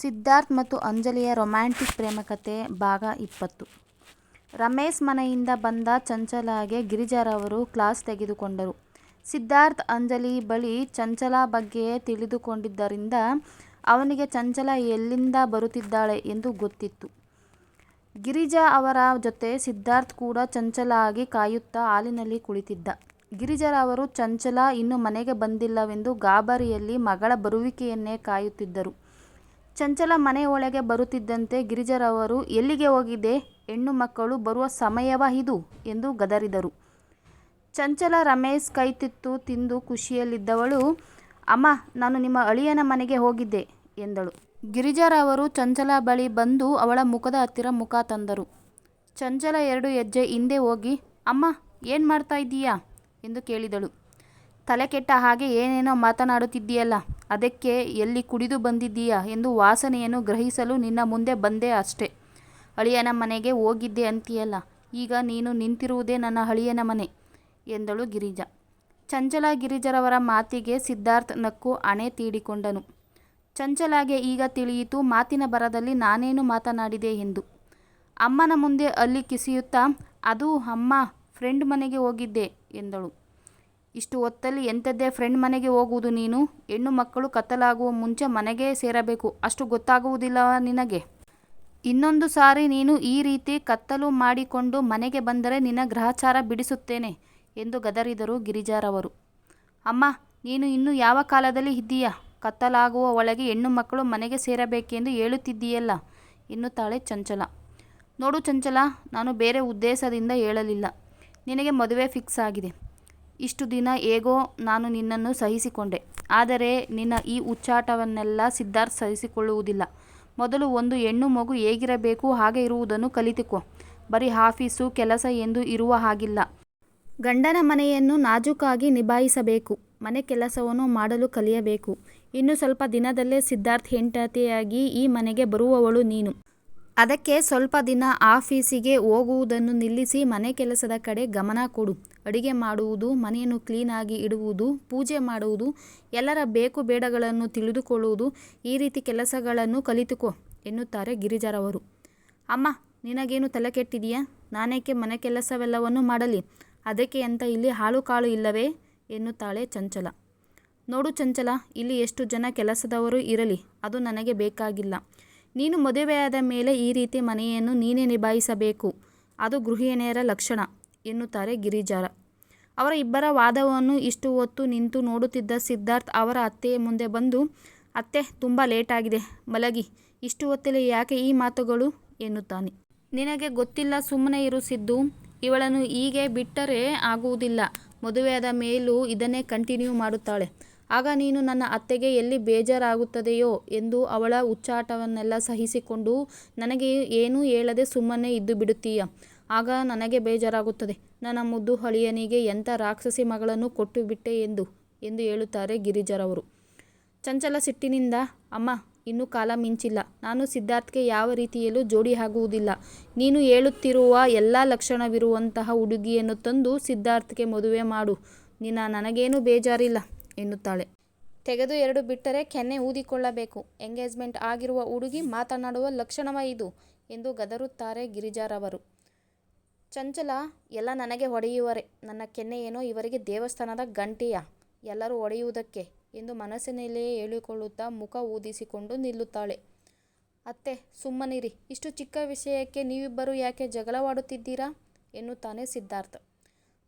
ಸಿದ್ಧಾರ್ಥ್ ಮತ್ತು ಅಂಜಲಿಯ ರೊಮ್ಯಾಂಟಿಕ್ ಪ್ರೇಮಕತೆ ಭಾಗ ಇಪ್ಪತ್ತು ರಮೇಶ್ ಮನೆಯಿಂದ ಬಂದ ಚಂಚಲಾಗೆ ಗಿರಿಜಾರವರು ಕ್ಲಾಸ್ ತೆಗೆದುಕೊಂಡರು. ಸಿದ್ಧಾರ್ಥ್, ಅಂಜಲಿ ಬಳಿ ಚಂಚಲ ಬಗ್ಗೆ ತಿಳಿದುಕೊಂಡಿದ್ದರಿಂದ ಅವನಿಗೆ ಚಂಚಲ ಎಲ್ಲಿಂದ ಬರುತ್ತಿದ್ದಾಳೆ ಎಂದು ಗೊತ್ತಿತ್ತು. ಗಿರಿಜಾ ಅವರ ಜೊತೆ ಸಿದ್ಧಾರ್ಥ್ ಕೂಡ ಚಂಚಲಾಗಿ ಕಾಯುತ್ತಾ ಹಾಲಿನಲ್ಲಿ ಕುಳಿತಿದ್ದ. ಗಿರಿಜಾರವರು, ಚಂಚಲ, ಇನ್ನು ಮನೆಗೆ ಬಂದಿಲ್ಲವೆಂದು ಗಾಬರಿಯಲ್ಲಿ ಮಗಳ ಬರುವಿಕೆಯನ್ನೇ ಕಾಯುತ್ತಿದ್ದರು. ಚಂಚಲಾ ಮನೆ ಒಳಗೆ ಬರುತ್ತಿದ್ದಂತೆ ಗಿರಿಜರವರು, ಎಲ್ಲಿಗೆ ಹೋಗಿದೆ ಹೆಣ್ಣು ಮಕ್ಕಳು ಬರುವ ಸಮಯವ ಇದು ಎಂದು ಗದರಿದರು. ಚಂಚಲ ರಮೇಶ್ ಕೈತಿತ್ತು ತಿಂದು ಖುಷಿಯಲ್ಲಿದ್ದವಳು, ಅಮ್ಮ, ನಾನು ನಿಮ್ಮ ಅಳಿಯನ ಮನೆಗೆ ಹೋಗಿದ್ದೆ, ಎಂದಳು. ಗಿರಿಜಾರವರು ಚಂಚಲ ಬಳಿ ಬಂದು ಅವಳ ಮುಖದ ಹತ್ತಿರ ಮುಖ ತಂದರು. ಚಂಚಲ ಎರಡು ಹೆಜ್ಜೆ ಹಿಂದೆ ಹೋಗಿ, ಅಮ್ಮ, ಏನು ಮಾಡ್ತಾ ಇದ್ದೀಯಾ ಎಂದು ಕೇಳಿದಳು. ತಲೆ ಕೆಟ್ಟ ಹಾಗೆ ಏನೇನೋ ಮಾತನಾಡುತ್ತಿದ್ದೀಯಲ್ಲ, ಅದಕ್ಕೆ ಎಲ್ಲಿ ಕುಡಿದು ಬಂದಿದ್ದೀಯಾ ಎಂದು ವಾಸನೆಯನ್ನು ಗ್ರಹಿಸಲು ನಿನ್ನ ಮುಂದೆ ಬಂದೆ ಅಷ್ಟೇ. ಅಳಿಯನ ಮನೆಗೆ ಹೋಗಿದ್ದೆ ಅಂತೀಯಲ್ಲ, ಈಗ ನೀನು ನಿಂತಿರುವುದೇ ನನ್ನ ಅಳಿಯನ ಮನೆ, ಎಂದಳು ಗಿರಿಜಾ. ಚಂಚಲ ಗಿರಿಜರವರ ಮಾತಿಗೆ ಸಿದ್ಧಾರ್ಥ್ ನಕ್ಕು ಅಣೆ ತೀಡಿಕೊಂಡನು. ಚಂಚಲಾಗೆ ಈಗ ತಿಳಿಯಿತು, ಮಾತಿನ ಬರದಲ್ಲಿ ನಾನೇನು ಮಾತನಾಡಿದೆ ಎಂದು. ಅಮ್ಮನ ಮುಂದೆ ಅಲ್ಲಿ ಕಿಸಿಯುತ್ತಾ, ಅದು ಅಮ್ಮ ಫ್ರೆಂಡ್ ಮನೆಗೆ ಹೋಗಿದ್ದೆ, ಎಂದಳು. ಇಷ್ಟು ಹೊತ್ತಲ್ಲಿ ಎಂಥದ್ದೇ ಫ್ರೆಂಡ್ ಮನೆಗೆ ಹೋಗುವುದು ನೀನು ಹೆಣ್ಣು ಮಕ್ಕಳು ಕತ್ತಲಾಗುವ ಮುಂಚೆ ಮನೆಗೆ ಸೇರಬೇಕು ಅಷ್ಟು ಗೊತ್ತಾಗುವುದಿಲ್ಲ ನಿನಗೆ. ಇನ್ನೊಂದು ಸಾರಿ ನೀನು ಈ ರೀತಿ ಕತ್ತಲು ಮಾಡಿಕೊಂಡು ಮನೆಗೆ ಬಂದರೆ ನಿನ್ನ ಗ್ರಹಚಾರ ಬಿಡಿಸುತ್ತೇನೆ ಎಂದು ಗದರಿದರು ಗಿರಿಜಾರವರು. ಅಮ್ಮ ನೀನು ಇನ್ನು ಯಾವ ಕಾಲದಲ್ಲಿ ಇದ್ದೀಯಾ ಕತ್ತಲಾಗುವ ಒಳಗೆ ಹೆಣ್ಣು ಮಕ್ಕಳು ಮನೆಗೆ ಸೇರಬೇಕೆಂದು ಹೇಳುತ್ತಿದ್ದೀಯಲ್ಲ ಎನ್ನುತ್ತಾಳೆ ಚಂಚಲ. ನೋಡು ಚಂಚಲ, ನಾನು ಬೇರೆ ಉದ್ದೇಶದಿಂದ ಹೇಳಲಿಲ್ಲ. ನಿನಗೆ ಮದುವೆ ಫಿಕ್ಸ್ ಆಗಿದೆ. ಇಷ್ಟು ದಿನ ಹೇಗೋ ನಾನು ನಿನ್ನನ್ನು ಸಹಿಸಿಕೊಂಡೆ. ಆದರೆ ನಿನ್ನ ಈ ಹುಚ್ಚಾಟವನ್ನೆಲ್ಲ ಸಿದ್ಧಾರ್ಥ್ ಸಹಿಸಿಕೊಳ್ಳುವುದಿಲ್ಲ. ಮೊದಲು ಒಂದು ಹೆಣ್ಣು ಮಗು ಹೇಗಿರಬೇಕು ಹಾಗೆ ಇರುವುದನ್ನು ಕಲಿತುಕೋ. ಬರೀ ಆಫೀಸು ಕೆಲಸ ಎಂದು ಇರುವ ಹಾಗಿಲ್ಲ. ಗಂಡನ ಮನೆಯನ್ನು ನಾಜೂಕಾಗಿ ನಿಭಾಯಿಸಬೇಕು. ಮನೆ ಕೆಲಸವನ್ನು ಮಾಡಲು ಕಲಿಯಬೇಕು. ಇನ್ನು ಸ್ವಲ್ಪ ದಿನದಲ್ಲೇ ಸಿದ್ಧಾರ್ಥ್ ಹೆಂಡತಿಯಾಗಿ ಈ ಮನೆಗೆ ಬರುವವಳು ನೀನು. ಅದಕ್ಕೆ ಸ್ವಲ್ಪ ದಿನ ಆಫೀಸಿಗೆ ಹೋಗುವುದನ್ನು ನಿಲ್ಲಿಸಿ ಮನೆ ಕೆಲಸದ ಕಡೆ ಗಮನ ಕೊಡು. ಅಡಿಗೆ ಮಾಡುವುದು, ಮನೆಯನ್ನು ಕ್ಲೀನಾಗಿ ಇಡುವುದು, ಪೂಜೆ ಮಾಡುವುದು, ಎಲ್ಲರ ಬೇಕು ಬೇಡಗಳನ್ನು ತಿಳಿದುಕೊಳ್ಳುವುದು ಈ ರೀತಿ ಕೆಲಸಗಳನ್ನು ಕಲಿತುಕೋ ಎನ್ನುತ್ತಾರೆ ಗಿರಿಜಾರವರು. ಅಮ್ಮ ನಿನಗೇನು ತಲೆ ಕೆಟ್ಟಿದೆಯಾ ನಾನೇಕೆ ಮನೆ ಕೆಲಸವೆಲ್ಲವನ್ನು ಮಾಡಲಿ ಅದಕ್ಕೆ ಅಂತ ಇಲ್ಲಿ ಹಾಳು ಕಾಳು ಇಲ್ಲವೇ ಎನ್ನುತ್ತಾಳೆ ಚಂಚಲ. ನೋಡು ಚಂಚಲ, ಇಲ್ಲಿ ಎಷ್ಟು ಜನ ಕೆಲಸದವರು ಇರಲಿ ಅದು ನನಗೆ ಬೇಕಾಗಿಲ್ಲ. ನೀನು ಮದುವೆಯಾದ ಮೇಲೆ ಈ ರೀತಿ ಮನೆಯನ್ನು ನೀನೇ ನಿಭಾಯಿಸಬೇಕು ಅದು ಗೃಹಿಣಿಯರ ಲಕ್ಷಣ, ಎನ್ನುತ್ತಾರೆ ಗಿರಿಜಾರ. ಅವರ ಇಬ್ಬರ ವಾದವನ್ನು ಇಷ್ಟು ಹೊತ್ತು ನಿಂತು ನೋಡುತ್ತಿದ್ದ ಸಿದ್ಧಾರ್ಥ್ ಅವರ ಅತ್ತೆಯ ಮುಂದೆ ಬಂದು, ಅತ್ತೆ, ತುಂಬ ಲೇಟಾಗಿದೆ ಮಲಗಿ ಇಷ್ಟು ಹೊತ್ತಲ್ಲಿ ಯಾಕೆ ಈ ಮಾತುಗಳು ಎನ್ನುತ್ತಾನೆ. ನಿನಗೆ ಗೊತ್ತಿಲ್ಲ ಸುಮ್ಮನೆ ಇರು ಸಿದ್ದು ಇವಳನ್ನು ಹೀಗೆ ಬಿಟ್ಟರೆ ಆಗುವುದಿಲ್ಲ. ಮದುವೆಯಾದ ಮೇಲೂ ಇದನ್ನೇ ಕಂಟಿನ್ಯೂ ಮಾಡುತ್ತಾಳೆ. ಆಗ ನೀನು ನನ್ನ ಅತ್ತೆಗೆ ಎಲ್ಲಿ ಬೇಜಾರಾಗುತ್ತದೆಯೋ ಎಂದು ಅವಳ ಹುಚ್ಚಾಟವನ್ನೆಲ್ಲ ಸಹಿಸಿಕೊಂಡು ನನಗೆ ಏನೂ ಹೇಳದೆ ಸುಮ್ಮನೆ ಇದ್ದು ಬಿಡುತ್ತೀಯ. ಆಗ ನನಗೆ ಬೇಜಾರಾಗುತ್ತದೆ. ನನ್ನ ಮುದ್ದು ಹಳಿಯನಿಗೆ ಎಂಥ ರಾಕ್ಷಸಿ ಮಗಳನ್ನು ಕೊಟ್ಟುಬಿಟ್ಟೆ ಎಂದು ಎಂದು ಹೇಳುತ್ತಾರೆ ಗಿರಿಜರವರು. ಚಂಚಲ ಸಿಟ್ಟಿನಿಂದ, ಅಮ್ಮ, ಇನ್ನೂ ಕಾಲ ಮಿಂಚಿಲ್ಲ. ನಾನು ಸಿದ್ಧಾರ್ಥ್ಗೆ ಯಾವ ರೀತಿಯಲ್ಲೂ ಜೋಡಿ ಆಗುವುದಿಲ್ಲ. ನೀನು ಹೇಳುತ್ತಿರುವ ಎಲ್ಲ ಲಕ್ಷಣವಿರುವಂತಹ ಹುಡುಗಿಯನ್ನು ತಂದು ಸಿದ್ಧಾರ್ಥ್ಗೆ ಮದುವೆ ಮಾಡು. ನಿನ್ನ ನನಗೇನು ಬೇಜಾರಿಲ್ಲ. ಎನ್ನುತ್ತಾಳೆ. ತೆಗೆದು ಎರಡು ಬಿಟ್ಟರೆ ಕೆನ್ನೆ ಊದಿಕೊಳ್ಳಬೇಕು. ಎಂಗೇಜ್ಮೆಂಟ್ ಆಗಿರುವ ಹುಡುಗಿ ಮಾತನಾಡುವ ಲಕ್ಷಣವ ಇದು ಎಂದು ಗದರುತ್ತಾರೆ ಗಿರಿಜಾರವರು. ಚಂಚಲ, ಎಲ್ಲ ನನಗೆ ಹೊಡೆಯುವರೆ ನನ್ನ ಕೆನ್ನೆ ಏನೋ ಇವರಿಗೆ ದೇವಸ್ಥಾನದ ಗಂಟೆಯ ಎಲ್ಲರೂ ಹೊಡೆಯುವುದಕ್ಕೆ ಎಂದು ಮನಸ್ಸಿನಲ್ಲಿಯೇ ಹೇಳಿಕೊಳ್ಳುತ್ತಾ ಮುಖ ಊದಿಸಿಕೊಂಡು ನಿಲ್ಲುತ್ತಾಳೆ. ಅತ್ತೆ, ಸುಮ್ಮನಿರಿ ಇಷ್ಟು ಚಿಕ್ಕ ವಿಷಯಕ್ಕೆ ನೀವಿಬ್ಬರು ಯಾಕೆ ಜಗಳವಾಡುತ್ತಿದ್ದೀರಾ ಎನ್ನುತ್ತಾನೆ ಸಿದ್ಧಾರ್ಥ್.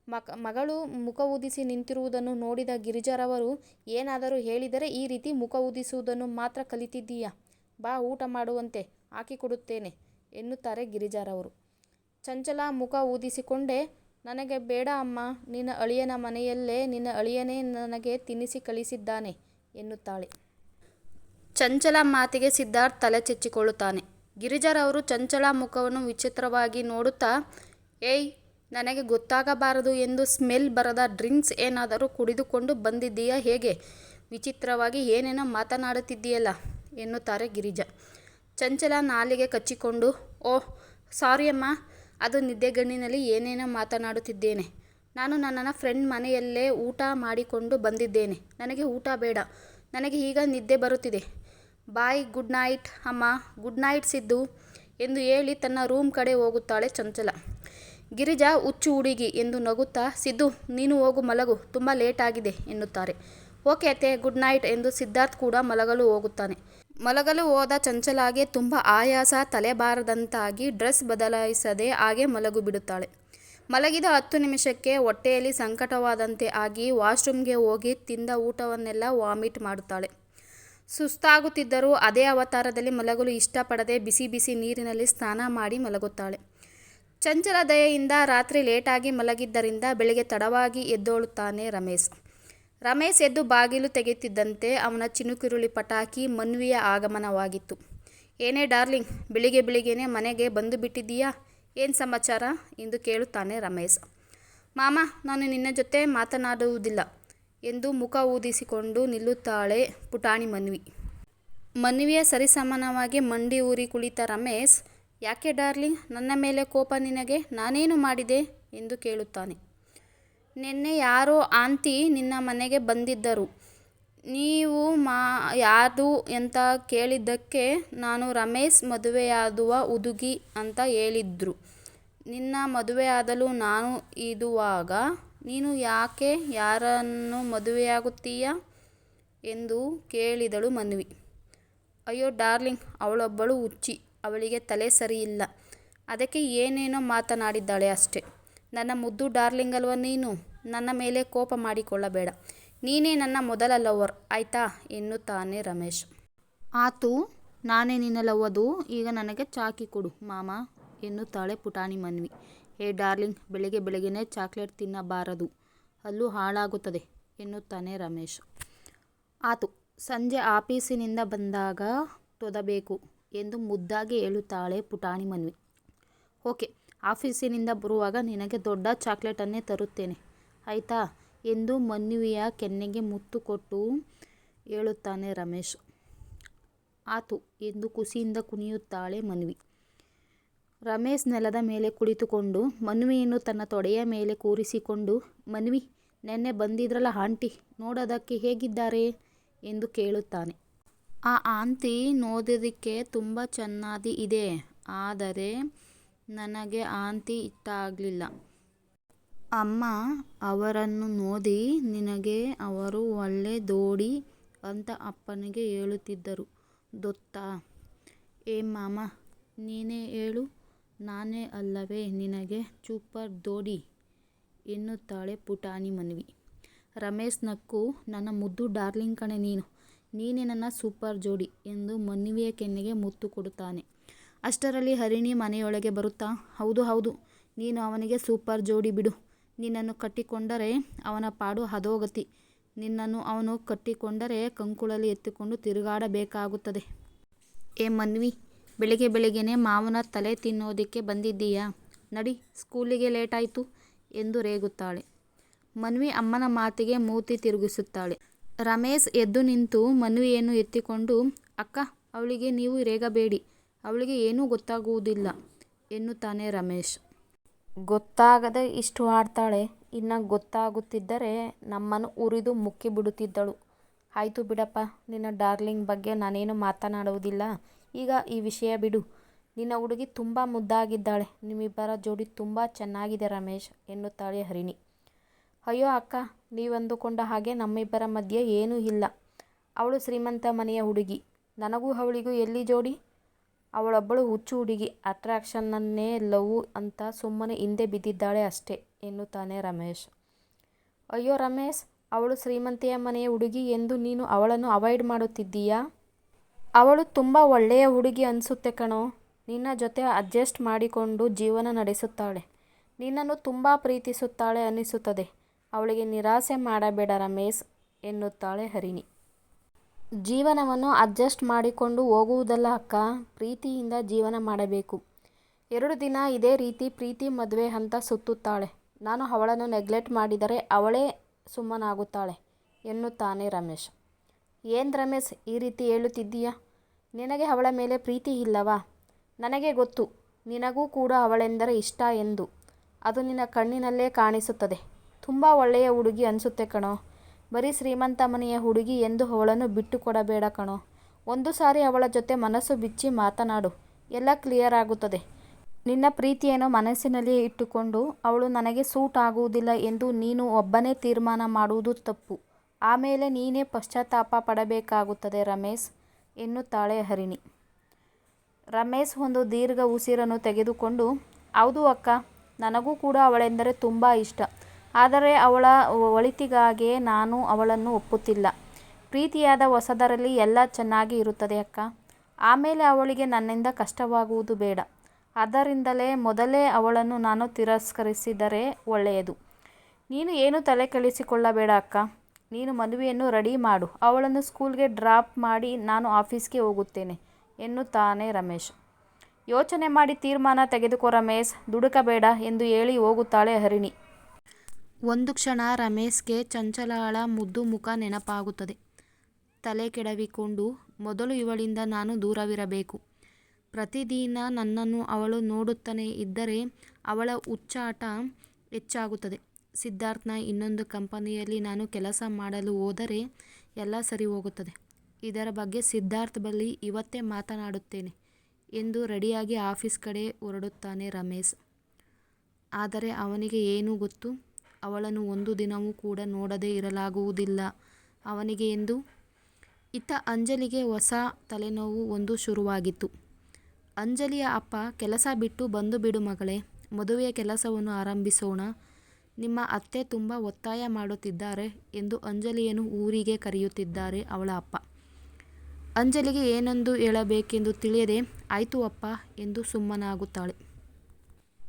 ಮಗಳು ಮುಖ ಊದಿಸಿ ನಿಂತಿರುವುದನ್ನು ನೋಡಿದ ಗಿರಿಜಾರವರು ಏನಾದರೂ ಹೇಳಿದರೆ ಈ ರೀತಿ ಮುಖ ಊದಿಸುವುದನ್ನು ಮಾತ್ರ ಕಲಿತಿದ್ದೀಯಾ ಬಾ, ಊಟ ಮಾಡುವಂತೆ ಹಾಕಿಕೊಡುತ್ತೇನೆ ಎನ್ನುತ್ತಾರೆ ಗಿರಿಜಾರವರು. ಚಂಚಲ ಮುಖ ಊದಿಸಿಕೊಂಡೆ, ನನಗೆ ಬೇಡ ಅಮ್ಮ, ನಿನ್ನ ಅಳಿಯನ ಮನೆಯಲ್ಲೇ, ನಿನ್ನ ಅಳಿಯನೇ ನನಗೆ ತಿನ್ನಿಸಿ ಕಳಿಸಿದ್ದಾನೆ, ಎನ್ನುತ್ತಾಳೆ. ಚಂಚಲ ಮಾತಿಗೆ ಸಿದ್ಧಾರ್ಥ್ ತಲೆ ಚೆಚ್ಚಿಕೊಳ್ಳುತ್ತಾನೆ. ಗಿರಿಜಾರವರು ಚಂಚಲ ಮುಖವನ್ನು ವಿಚಿತ್ರವಾಗಿ ನೋಡುತ್ತಾ, ಏಯ್ ನನಗೆ ಗೊತ್ತಾಗಬಾರದು ಎಂದು ಸ್ಮೆಲ್ ಬರದ ಡ್ರಿಂಕ್ಸ್ ಏನಾದರೂ ಕುಡಿದುಕೊಂಡು ಬಂದಿದ್ದೀಯಾ ಹೇಗೆ ವಿಚಿತ್ರವಾಗಿ ಏನೇನೋ ಮಾತನಾಡುತ್ತಿದ್ದೀಯಲ್ಲ, ಎನ್ನುತ್ತಾರೆ ಗಿರಿಜಾ. ಚಂಚಲ ನಾಲಿಗೆ ಕಚ್ಚಿಕೊಂಡು, ಓ, ಸಾರಿ ಅಮ್ಮ, ಅದು ನಿದ್ದೆಗಣ್ಣಿನಲ್ಲಿ ಏನೇನೋ ಮಾತನಾಡುತ್ತಿದ್ದೇನೆ. ನಾನು ನನ್ನ ಫ್ರೆಂಡ್ ಮನೆಯಲ್ಲೇ ಊಟ ಮಾಡಿಕೊಂಡು ಬಂದಿದ್ದೇನೆ. ನನಗೆ ಊಟ ಬೇಡ. ನನಗೆ ಈಗ ನಿದ್ದೆ ಬರುತ್ತಿದೆ. ಬಾಯ್, ಗುಡ್ ನೈಟ್, ಅಮ್ಮ, ಗುಡ್ ನೈಟ್ ಸಿದ್ದು ಎಂದು ಹೇಳಿ ತನ್ನ ರೂಮ್ ಕಡೆ ಹೋಗುತ್ತಾಳೆ ಚಂಚಲ ಗಿರಿಜಾ ಹುಚ್ಚು ಹುಡುಗಿ ಎಂದು ನಗುತ್ತಾ, ಸಿದ್ದು, ನೀನು ಹೋಗು ಮಲಗು, ತುಂಬ ಲೇಟ್ ಆಗಿದೆ ಎನ್ನುತ್ತಾರೆ. ಓಕೆ ಅತ್ತೆ, ಗುಡ್ ನೈಟ್ ಎಂದು ಸಿದ್ಧಾರ್ಥ್ ಕೂಡ ಮಲಗಲು ಹೋಗುತ್ತಾನೆ. ಮಲಗಲು ಹೋದ ಚಂಚಲಾಗೆ ತುಂಬ ಆಯಾಸ, ತಲೆಬಾರದಂತಾಗಿ ಡ್ರೆಸ್ ಬದಲಾಯಿಸದೆ ಹಾಗೆ ಮಲಗು ಬಿಡುತ್ತಾಳೆ. ಮಲಗಿದ ಹತ್ತು ನಿಮಿಷಕ್ಕೆ ಹೊಟ್ಟೆಯಲ್ಲಿ ಸಂಕಟವಾದಂತೆ ಆಗಿ ವಾಶ್ರೂಮ್ಗೆ ಹೋಗಿ ತಿಂದ ಊಟವನ್ನೆಲ್ಲ ವಾಮಿಟ್ ಮಾಡುತ್ತಾಳೆ. ಸುಸ್ತಾಗುತ್ತಿದ್ದರೂ ಅದೇ ಅವತಾರದಲ್ಲಿ ಮಲಗಲು ಇಷ್ಟಪಡದೆ ಬಿಸಿ ಬಿಸಿ ನೀರಿನಲ್ಲಿ ಸ್ನಾನ ಮಾಡಿ ಮಲಗುತ್ತಾಳೆ. ಚಂಚಲ ದಯೆಯಿಂದ ರಾತ್ರಿ ಲೇಟಾಗಿ ಮಲಗಿದ್ದರಿಂದ ಬೆಳಿಗ್ಗೆ ತಡವಾಗಿ ಎದ್ದೋಳುತ್ತಾನೆ ರಮೇಶ್. ರಮೇಶ್ ಎದ್ದು ಬಾಗಿಲು ತೆಗೆಯುತ್ತಿದ್ದಂತೆ ಅವನ ಚಿನುಕಿರುಳಿ ಪಟಾಕಿ ಮನ್ವಿಯ ಆಗಮನವಾಗಿತ್ತು. ಏನೇ ಡಾರ್ಲಿಂಗ್, ಬೆಳಿಗ್ಗೆ ಬೆಳಿಗ್ಗೆನೆ ಮನೆಗೆ ಬಂದು ಬಿಟ್ಟಿದ್ದೀಯಾ? ಏನು ಸಮಾಚಾರ? ಎಂದು ಕೇಳುತ್ತಾನೆ ರಮೇಶ್. ಮಾಮ, ನಾನು ನಿನ್ನ ಜೊತೆ ಮಾತನಾಡುವುದಿಲ್ಲ ಎಂದು ಮುಖ ಊದಿಸಿಕೊಂಡು ನಿಲ್ಲುತ್ತಾಳೆ ಪುಟಾಣಿ ಮನ್ವಿ. ಮನ್ವಿಯ ಸರಿಸಮಾನವಾಗಿ ಮಂಡಿ ಊರಿ ಕುಳಿತ ರಮೇಶ್ ಯಾಕೆ ಡಾರ್ಲಿಂಗ್? ನನ್ನ ಮೇಲೆ ಕೋಪ ನಿನಗೆ? ನಾನೇನು ಮಾಡಿದೆ? ಎಂದು ಕೇಳುತ್ತಾನೆ. ನಿನ್ನೆ ಯಾರೋ ಆಂತಿ ನಿನ್ನ ಮನೆಗೆ ಬಂದಿದ್ದರು. ನೀವು ಮಾ, ಯಾರು ಅಂತ ಕೇಳಿದ್ದಕ್ಕೆ ನಾನು ರಮೇಶ್ ಮದುವೆಯಾದುವ ಉದುಗಿ ಅಂತ ಹೇಳಿದ್ರು. ನಿನ್ನ ಮದುವೆಯಾದಲು ನಾನು ಇದುವಾಗ ನೀನು ಯಾಕೆ ಯಾರನ್ನು ಮದುವೆಯಾಗುತ್ತೀಯ? ಎಂದು ಕೇಳಿದಳು ಮನ್ವಿ. ಅಯ್ಯೋ ಡಾರ್ಲಿಂಗ್, ಅವಳೊಬ್ಬಳು ಹುಚ್ಚಿ. ಅವಳಿಗೆ ತಲೆ ಸರಿಯಿಲ್ಲ. ಅದಕ್ಕೆ ಏನೇನೋ ಮಾತನಾಡಿದ್ದಾಳೆ ಅಷ್ಟೇ. ನನ್ನ ಮುದ್ದು ಡಾರ್ಲಿಂಗ್ ಅಲ್ವ ನೀನು? ನನ್ನ ಮೇಲೆ ಕೋಪ ಮಾಡಿಕೊಳ್ಳಬೇಡ. ನೀನೇ ನನ್ನ ಮೊದಲ ಲವರ್. ಆಯ್ತಾ? ಎನ್ನುತ್ತಾನೆ ರಮೇಶ್. ಆತು, ನಾನೇ ನಿನ್ನ ಲವ್ವದು. ಈಗ ನನಗೆ ಚಾಕಿ ಕೊಡು, ಮಾಮ, ಎನ್ನುತ್ತಾಳೆ ಪುಟಾಣಿ ಮನ್ವಿ. ಹೇ ಡಾರ್ಲಿಂಗ್, ಬೆಳಗ್ಗೆ ಬೆಳಗ್ಗೆನೇ ಚಾಕ್ಲೇಟ್ ತಿನ್ನಬಾರದು. ಅಲ್ಲೂ ಹಾಳಾಗುತ್ತದೆ, ಎನ್ನುತ್ತಾನೆ ರಮೇಶ್. ಆತು, ಸಂಜೆ ಆಫೀಸಿನಿಂದ ಬಂದಾಗ ತೊದಬೇಕು. ಎಂದು ಮುದ್ದಾಗಿ ಹೇಳುತ್ತಾಳೆ ಪುಟಾಣಿ ಮನ್ವಿ. ಓಕೆ, ಆಫೀಸಿನಿಂದ ಬರುವಾಗ ನಿನಗೆ ದೊಡ್ಡ ಚಾಕ್ಲೇಟನ್ನೇ ತರುತ್ತೇನೆ. ಆಯಿತಾ? ಎಂದು ಮನ್ವಿಯ ಕೆನ್ನೆಗೆ ಮುತ್ತು ಕೊಟ್ಟು ಹೇಳುತ್ತಾನೆ ರಮೇಶ್. ಆತು ಎಂದು ಖುಷಿಯಿಂದ ಕುಣಿಯುತ್ತಾಳೆ ಮನ್ವಿ. ರಮೇಶ್ ನೆಲದ ಮೇಲೆ ಕುಳಿತುಕೊಂಡು ಮನ್ವಿಯನ್ನು ತನ್ನ ತೊಡೆಯ ಮೇಲೆ ಕೂರಿಸಿಕೊಂಡು, ಮನ್ವಿ, ನೆನ್ನೆ ಬಂದಿದ್ರಲ್ಲ ಆಂಟಿ, ನೋಡೋದಕ್ಕೆ ಹೇಗಿದ್ದಾರೆ? ಎಂದು ಕೇಳುತ್ತಾನೆ. ಆ ಆಂಟಿ ನೋಡೋದಕ್ಕೆ ತುಂಬ ಚೆನ್ನಾಗಿ ಇದೆ. ಆದರೆ ನನಗೆ ಆಂಟಿ ಇಷ್ಟ ಆಗಲಿಲ್ಲ. ಅಮ್ಮ ಅವರನ್ನು ನೋಡಿ ನಿನಗೆ ಅವರು ಒಳ್ಳೆ ದೋಡಿ ಅಂತ ಅಪ್ಪನಿಗೆ ಹೇಳುತ್ತಿದ್ದರು. ದೊತ್ತ, ಏ ಮಾಮ, ನೀನೇ ಹೇಳು. ನಾನೇ ಅಲ್ಲವೇ, ನಿನಗೆ ಚೂಪರ್ ದೋಡಿ ಎನ್ನುತ್ತಾಳೆ ಪುಟಾಣಿ ಮನವಿ. ರಮೇಶ್ ನಕ್ಕು ನನ್ನ ಮುದ್ದು ಡಾರ್ಲಿಂಗ್ ಕಣೆ ನೀನು. ನೀನೇ ನನ್ನ ಸೂಪರ್ ಜೋಡಿ ಎಂದು ಮನ್ವಿಯ ಕೆನ್ನೆಗೆ ಮುತ್ತು ಕೊಡುತ್ತಾನೆ. ಅಷ್ಟರಲ್ಲಿ ಹರಿಣಿ ಮನೆಯೊಳಗೆ ಬರುತ್ತಾ? ಹೌದು ಹೌದು. ನೀನು ಅವನಿಗೆ ಸೂಪರ್ ಜೋಡಿ ಬಿಡು. ನಿನ್ನನ್ನು ಕಟ್ಟಿಕೊಂಡರೆ ಅವನ ಪಾಡು ಹದೋಗತಿ. ನಿನ್ನನ್ನು ಅವನು ಕಟ್ಟಿಕೊಂಡರೆ ಕಂಕುಳಲ್ಲಿ ಎತ್ತಿಕೊಂಡು ತಿರುಗಾಡಬೇಕಾಗುತ್ತದೆ. ಏ ಮನ್ವಿ, ಬೆಳಿಗ್ಗೆ ಬೆಳಿಗ್ಗೆನೇ ಮಾವನ ತಲೆ ತಿನ್ನೋದಕ್ಕೆ ಬಂದಿದ್ದೀಯಾ? ನಡಿ, ಸ್ಕೂಲಿಗೆ ಲೇಟಾಯಿತು ಎಂದು ರೇಗುತ್ತಾಳೆ. ಮನ್ವಿ ಅಮ್ಮನ ಮಾತಿಗೆ ಮೂತಿ ತಿರುಗಿಸುತ್ತಾಳೆ. ರಮೇಶ್ ಎದ್ದು ನಿಂತು ಮನುವೆಯನ್ನು ಎತ್ತಿಕೊಂಡು, ಅಕ್ಕ, ಅವಳಿಗೆ ನೀವು ರೇಗಬೇಡಿ, ಅವಳಿಗೆ ಏನೂ ಗೊತ್ತಾಗುವುದಿಲ್ಲ ಎನ್ನುತ್ತಾನೆ ರಮೇಶ್. ಗೊತ್ತಾಗದೆ ಇಷ್ಟು ಆಡ್ತಾಳೆ, ಇನ್ನು ಗೊತ್ತಾಗುತ್ತಿದ್ದರೆ ನಮ್ಮನ್ನು ಉರಿದು ಮುಕ್ಕಿಬಿಡುತ್ತಿದ್ದಳು ಆಯಿತು ಬಿಡಪ್ಪ, ನಿನ್ನ ಡಾರ್ಲಿಂಗ್ ಬಗ್ಗೆ ನಾನೇನು ಮಾತನಾಡುವುದಿಲ್ಲ. ಈಗ ಈ ವಿಷಯ ಬಿಡು. ನಿನ್ನ ಹುಡುಗಿ ತುಂಬ ಮುದ್ದಾಗಿದ್ದಾಳೆ. ನಿಮ್ಮಿಬ್ಬರ ಜೋಡಿ ತುಂಬ ಚೆನ್ನಾಗಿದೆ ರಮೇಶ್ ಎನ್ನುತ್ತಾಳೆ ಹರಿಣಿ. ಅಯ್ಯೋ ಅಕ್ಕ ನೀವಂದುಕೊಂಡ ಹಾಗೆ ನಮ್ಮಿಬ್ಬರ ಮಧ್ಯೆ ಏನೂ ಇಲ್ಲ. ಅವಳು ಶ್ರೀಮಂತ ಮನೆಯ ಹುಡುಗಿ. ನನಗೂ ಅವಳಿಗೂ ಎಲ್ಲಿ ಜೋಡಿ? ಅವಳೊಬ್ಬಳು ಹುಚ್ಚು ಹುಡುಗಿ. ಅಟ್ರಾಕ್ಷನ್ನನ್ನೇ ಲವ್ ಅಂತ ಸುಮ್ಮನೆ ಹಿಂದೆ ಬಿದ್ದಿದ್ದಾಳೆ ಅಷ್ಟೇ ಎನ್ನುತ್ತಾನೆ ರಮೇಶ್. ಅಯ್ಯೋ ರಮೇಶ್, ಅವಳು ಶ್ರೀಮಂತೆಯ ಮನೆಯ ಹುಡುಗಿ ಎಂದು ನೀನು ಅವಳನ್ನು ಅವಾಯ್ಡ್ ಮಾಡುತ್ತಿದ್ದೀಯಾ? ಅವಳು ತುಂಬ ಒಳ್ಳೆಯ ಹುಡುಗಿ ಅನಿಸುತ್ತೆ ಕಣೋ. ನಿನ್ನ ಜೊತೆ ಅಡ್ಜಸ್ಟ್ ಮಾಡಿಕೊಂಡು ಜೀವನ ನಡೆಸುತ್ತಾಳೆ. ನಿನ್ನನ್ನು ತುಂಬ ಪ್ರೀತಿಸುತ್ತಾಳೆ ಅನಿಸುತ್ತದೆ. ಅವಳಿಗೆ ನಿರಾಸೆ ಮಾಡಬೇಡ ರಮೇಶ್ ಎನ್ನುತ್ತಾಳೆ ಹರಿಣಿ. ಜೀವನವನ್ನು ಅಡ್ಜಸ್ಟ್ ಮಾಡಿಕೊಂಡು ಹೋಗುವುದಲ್ಲ ಅಕ್ಕ, ಪ್ರೀತಿಯಿಂದ ಜೀವನ ಮಾಡಬೇಕು. ಎರಡು ದಿನ ಇದೇ ರೀತಿ ಪ್ರೀತಿ ಮದುವೆ ಅಂತ ಸುತ್ತುತ್ತಾಳೆ. ನಾನು ಅವಳನ್ನು ನೆಗ್ಲೆಕ್ಟ್ ಮಾಡಿದರೆ ಅವಳೇ ಸುಮ್ಮನಾಗುತ್ತಾಳೆ ಎನ್ನುತ್ತಾನೆ ರಮೇಶ್. ಏನು ರಮೇಶ್, ಈ ರೀತಿ ಹೇಳುತ್ತಿದ್ದೀಯಾ? ನಿನಗೆ ಅವಳ ಮೇಲೆ ಪ್ರೀತಿ ಇಲ್ಲವಾ? ನನಗೆ ಗೊತ್ತು, ನಿನಗೂ ಕೂಡ ಅವಳೆಂದರೆ ಇಷ್ಟ ಎಂದು. ಅದು ನಿನ್ನ ಕಣ್ಣಿನಲ್ಲೇ ಕಾಣಿಸುತ್ತದೆ. ತುಂಬ ಒಳ್ಳೆಯ ಹುಡುಗಿ ಅನಿಸುತ್ತೆ ಕಣೋ ಬರೀ ಶ್ರೀಮಂತ ಮನೆಯ ಹುಡುಗಿ ಎಂದು ಅವಳನ್ನು ಬಿಟ್ಟು ಕೊಡಬೇಡ ಕಣೋ ಒಂದು ಸಾರಿ ಅವಳ ಜೊತೆ ಮನಸ್ಸು ಬಿಚ್ಚಿ ಮಾತನಾಡು. ಎಲ್ಲ ಕ್ಲಿಯರ್ ಆಗುತ್ತದೆ. ನಿನ್ನ ಪ್ರೀತಿಯನ್ನು ಮನಸ್ಸಿನಲ್ಲಿ ಇಟ್ಟುಕೊಂಡು ಅವಳು ನನಗೆ ಸೂಟ್ ಆಗುವುದಿಲ್ಲ ಎಂದು ನೀನು ಒಬ್ಬನೇ ತೀರ್ಮಾನ ಮಾಡುವುದು ತಪ್ಪು. ಆಮೇಲೆ ನೀನೇ ಪಶ್ಚಾತ್ತಾಪ ಪಡಬೇಕಾಗುತ್ತದೆ ರಮೇಶ್ ಎನ್ನುತ್ತಾಳೆ ಹರಿಣಿ. ರಮೇಶ್ ಒಂದು ದೀರ್ಘ ಉಸಿರನ್ನು ತೆಗೆದುಕೊಂಡು, ಹೌದು ಅಕ್ಕ ನನಗೂ ಕೂಡ ಅವಳೆಂದರೆ ತುಂಬ ಇಷ್ಟ. ಆದರೆ ಅವಳ ಒಳಿತಿಗಾಗಿಯೇ ನಾನು ಅವಳನ್ನು ಒಪ್ಪುತ್ತಿಲ್ಲ. ಪ್ರೀತಿಯಾದ ಹೊಸದರಲ್ಲಿ ಎಲ್ಲ ಚೆನ್ನಾಗಿ ಇರುತ್ತದೆ ಅಕ್ಕ ಆಮೇಲೆ ಅವಳಿಗೆ ನನ್ನಿಂದ ಕಷ್ಟವಾಗುವುದು ಬೇಡ. ಅದರಿಂದಲೇ ಮೊದಲೇ ಅವಳನ್ನು ನಾನು ತಿರಸ್ಕರಿಸಿದರೆ ಒಳ್ಳೆಯದು. ನೀನು ಏನೂ ತಲೆಕೆಡಿಸಿಕೊಳ್ಳಬೇಡ ಅಕ್ಕ ನೀನು ಮದುವೆಯನ್ನು ರೆಡಿ ಮಾಡು. ಅವಳನ್ನು ಸ್ಕೂಲ್ಗೆ ಡ್ರಾಪ್ ಮಾಡಿ ನಾನು ಆಫೀಸ್ಗೆ ಹೋಗುತ್ತೇನೆ ಎನ್ನುತ್ತಾನೆ ರಮೇಶ್. ಯೋಚನೆ ಮಾಡಿ ತೀರ್ಮಾನ ತೆಗೆದುಕೋ ರಮೇಶ್, ದುಡುಕಬೇಡ ಎಂದು ಹೇಳಿ ಹೋಗುತ್ತಾಳೆ ಹರಿಣಿ. ಒಂದು ಕ್ಷಣ ರಮೇಶ್ಗೆ ಚಂಚಲಳ ಮುದ್ದು ಮುಖ ನೆನಪಾಗುತ್ತದೆ. ತಲೆ ಕೆಡವಿಕೊಂಡು, ಮೊದಲು ಇವಳಿಂದ ನಾನು ದೂರವಿರಬೇಕು. ಪ್ರತಿದಿನ ನನ್ನನ್ನು ಅವಳು ನೋಡುತ್ತಲೇ ಇದ್ದರೆ ಅವಳ ಹುಚ್ಚಾಟ ಹೆಚ್ಚಾಗುತ್ತದೆ. ಸಿದ್ಧಾರ್ಥನ ಇನ್ನೊಂದು ಕಂಪನಿಯಲ್ಲಿ ನಾನು ಕೆಲಸ ಮಾಡಲು ಹೋದರೆ ಎಲ್ಲ ಸರಿ ಹೋಗುತ್ತದೆ. ಇದರ ಬಗ್ಗೆ ಸಿದ್ಧಾರ್ಥ ಬಳಿ ಇವತ್ತೇ ಮಾತನಾಡುತ್ತೇನೆ ಎಂದು ರೆಡಿಯಾಗಿ ಆಫೀಸ್ ಕಡೆ ಹೊರಡುತ್ತಾನೆ ರಮೇಶ್. ಆದರೆ ಅವನಿಗೆ ಏನು ಗೊತ್ತು, ಅವಳನ್ನು ಒಂದು ದಿನವೂ ಕೂಡ ನೋಡದೆ ಇರಲಾಗುವುದಿಲ್ಲ ಅವನಿಗೆ ಎಂದು. ಇತ್ತ ಅಂಜಲಿಗೆ ಹೊಸ ತಲೆನೋವು ಒಂದು ಶುರುವಾಗಿತ್ತು. ಅಂಜಲಿಯ ಅಪ್ಪ ಕೆಲಸ ಬಿಟ್ಟು ಬಂದು ಬಿಡು ಮಗಳೇ, ಮದುವೆಯ ಕೆಲಸವನ್ನು ಆರಂಭಿಸೋಣ. ನಿಮ್ಮ ಅತ್ತೆ ತುಂಬ ಒತ್ತಾಯ ಮಾಡುತ್ತಿದ್ದಾರೆ ಎಂದು ಅಂಜಲಿಯನ್ನು ಊರಿಗೆ ಕರೆಯುತ್ತಿದ್ದಾರೆ ಅವಳ ಅಪ್ಪ. ಅಂಜಲಿಗೆ ಏನೆಂದು ಹೇಳಬೇಕೆಂದು ತಿಳಿಯದೆ ಆಯಿತು ಅಪ್ಪ ಎಂದು ಸುಮ್ಮನಾಗುತ್ತಾಳೆ.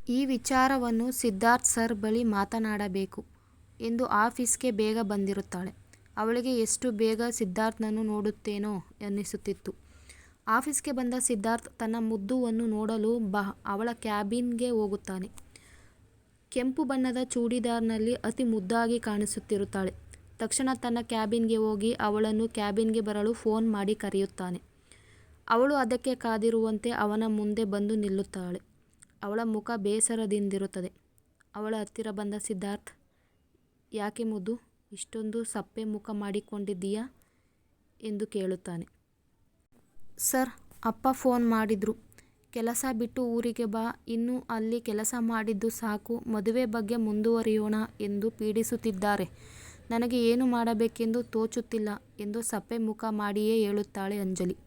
ಈ ವಿಚಾರವನ್ನು ಸಿದ್ಧಾರ್ಥ್ ಸರ್ ಬಳಿ ಮಾತನಾಡಬೇಕು ಎಂದು ಆಫೀಸ್ಗೆ ಬೇಗ ಬಂದಿರುತ್ತಾಳೆ. ಅವಳಿಗೆ ಎಷ್ಟು ಬೇಗ ಸಿದ್ಧಾರ್ಥನನ್ನು ನೋಡುತ್ತೇನೋ ಎನ್ನಿಸುತ್ತಿತ್ತು. ಆಫೀಸ್ಗೆ ಬಂದ ಸಿದ್ಧಾರ್ಥ್ ತನ್ನ ಮುದ್ದುವನ್ನು ನೋಡಲು ಅವಳ ಕ್ಯಾಬಿನ್ಗೆ ಹೋಗುತ್ತಾನೆ. ಕೆಂಪು ಬಣ್ಣದ ಚೂಡಿದಾರ್ನಲ್ಲಿ ಅತಿ ಮುದ್ದಾಗಿ ಕಾಣಿಸುತ್ತಿರುತ್ತಾಳೆ. ತಕ್ಷಣ ತನ್ನ ಕ್ಯಾಬಿನ್ಗೆ ಹೋಗಿ ಅವಳನ್ನು ಕ್ಯಾಬಿನ್ಗೆ ಬರಲು ಫೋನ್ ಮಾಡಿ ಕರೆಯುತ್ತಾನೆ. ಅವಳು ಅದಕ್ಕೆ ಕಾದಿರುವಂತೆ ಅವನ ಮುಂದೆ ಬಂದು ನಿಲ್ಲುತ್ತಾಳೆ. ಅವಳ ಮುಖ ಬೇಸರದಿಂದಿರುತ್ತದೆ. ಅವಳ ಹತ್ತಿರ ಬಂದ ಸಿದ್ಧಾರ್ಥ, ಯಾಕೆ ಮುದ್ದು, ಇಷ್ಟೊಂದು ಸಪ್ಪೆ ಮುಖ ಮಾಡಿಕೊಂಡಿದ್ದೀಯಾ ಎಂದು ಕೇಳುತ್ತಾನೆ. ಸರ್, ಅಪ್ಪ ಫೋನ್ ಮಾಡಿದ್ರು. ಕೆಲಸ ಬಿಟ್ಟು ಊರಿಗೆ ಬಾ, ಇನ್ನು ಅಲ್ಲಿ ಕೆಲಸ ಮಾಡಿದ್ದು ಸಾಕು, ಮದುವೆ ಬಗ್ಗೆ ಮುಂದುವರಿಯೋಣ ಎಂದು ಪೀಡಿಸುತ್ತಿದ್ದಾರೆ. ನನಗೆ ಏನು ಮಾಡಬೇಕೆಂದು ತೋಚುತ್ತಿಲ್ಲ ಎಂದು ಸಪ್ಪೆ ಮುಖ ಮಾಡಿಯೇ ಹೇಳುತ್ತಾಳೆ ಅಂಜಲಿ.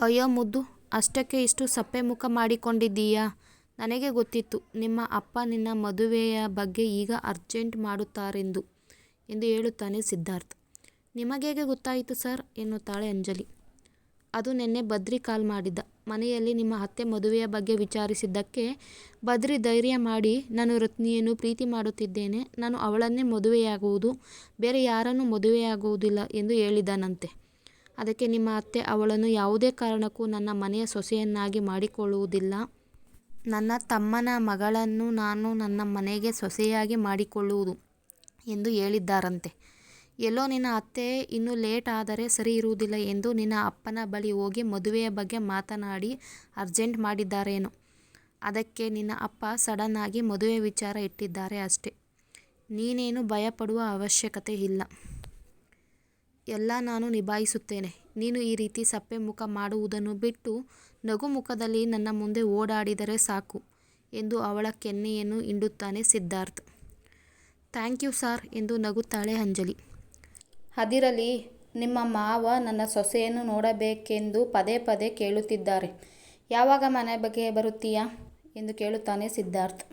ಅಯ್ಯೋ ಮುದ್ದು, ಅಷ್ಟಕ್ಕೆ ಇಷ್ಟು ಸಪ್ಪೆ ಮುಖ ಮಾಡಿಕೊಂಡಿದ್ದೀಯಾ, ನನಗೆ ಗೊತ್ತಿತ್ತು ನಿಮ್ಮ ಅಪ್ಪ ನಿನ್ನ ಮದುವೆಯ ಬಗ್ಗೆ ಈಗ ಅರ್ಜೆಂಟ್ ಮಾಡುತ್ತಾರೆಂದು ಎಂದು ಹೇಳುತ್ತಾನೆ ಸಿದ್ಧಾರ್ಥ್. ನಿಮಗೇಗೆ ಗೊತ್ತಾಯಿತು ಸರ್ ಎನ್ನುತ್ತಾಳೆ ಅಂಜಲಿ. ಅದು ನೆನ್ನೆ ಬದ್ರಿ ಕಾಲ್ ಮಾಡಿದ್ದ. ಮನೆಯಲ್ಲಿ ನಿಮ್ಮ ಅತ್ತೆ ಮದುವೆಯ ಬಗ್ಗೆ ವಿಚಾರಿಸಿದ್ದಕ್ಕೆ ಬದ್ರಿ ಧೈರ್ಯ ಮಾಡಿ, ನಾನು ರತ್ನಿಯನ್ನು ಪ್ರೀತಿ ಮಾಡುತ್ತಿದ್ದೇನೆ, ನಾನು ಅವಳನ್ನೇ ಮದುವೆಯಾಗುವುದು, ಬೇರೆ ಯಾರನ್ನೂ ಮದುವೆಯಾಗುವುದಿಲ್ಲ ಎಂದು ಹೇಳಿದನಂತೆ. ಅದಕ್ಕೆ ನಿಮ್ಮ ಅತ್ತೆ ಅವಳನ್ನು ಯಾವುದೇ ಕಾರಣಕ್ಕೂ ನನ್ನ ಮನೆಯ ಸೊಸೆಯನ್ನಾಗಿ ಮಾಡಿಕೊಳ್ಳುವುದಿಲ್ಲ, ನನ್ನ ತಮ್ಮನ ಮಗಳನ್ನು ನಾನು ನನ್ನ ಮನೆಗೆ ಸೊಸೆಯಾಗಿ ಮಾಡಿಕೊಳ್ಳುವುದು ಎಂದು ಹೇಳಿದ್ದಾರಂತೆ. ಎಲ್ಲೋ ನಿನ್ನ ಅತ್ತೆ ಇನ್ನು ಲೇಟ್ ಆದರೆ ಸರಿ ಇರುವುದಿಲ್ಲ ಎಂದು ನಿನ್ನ ಅಪ್ಪನ ಬಳಿ ಹೋಗಿ ಮದುವೆಯ ಬಗ್ಗೆ ಮಾತನಾಡಿ ಅರ್ಜೆಂಟ್ ಮಾಡಿದ್ದಾರೇನೋ. ಅದಕ್ಕೆ ನಿನ್ನ ಅಪ್ಪ ಸಡನ್ ಆಗಿ ಮದುವೆ ವಿಚಾರ ಇಟ್ಟಿದ್ದಾರೆ ಅಷ್ಟೆ ನೀನೇನು ಭಯಪಡುವ ಅವಶ್ಯಕತೆ ಇಲ್ಲ. ಎಲ್ಲ ನಾನು ನಿಭಾಯಿಸುತ್ತೇನೆ. ನೀನು ಈ ರೀತಿ ಸಪ್ಪೆ ಮುಖ ಮಾಡುವುದನ್ನು ಬಿಟ್ಟು ನಗು ಮುಖದಲ್ಲಿ ನನ್ನ ಮುಂದೆ ಓಡಾಡಿದರೆ ಸಾಕು ಎಂದು ಅವಳ ಕೆನ್ನೆಯನ್ನು ಹಿಂಡುತ್ತಾನೆ ಥ್ಯಾಂಕ್ ಯು ಸಾರ್ ಎಂದು ನಗುತ್ತಾಳೆ ಅಂಜಲಿ. ಅದಿರಲಿ, ನಿಮ್ಮ ಮಾವ ನನ್ನ ಸೊಸೆಯನ್ನು ನೋಡಬೇಕೆಂದು ಪದೇ ಪದೇ ಕೇಳುತ್ತಿದ್ದಾರೆ. ಯಾವಾಗ ಮನೆಗೆ ಬರುತ್ತೀಯಾ ಎಂದು ಕೇಳುತ್ತಾನೆ ಸಿದ್ಧಾರ್ಥ್.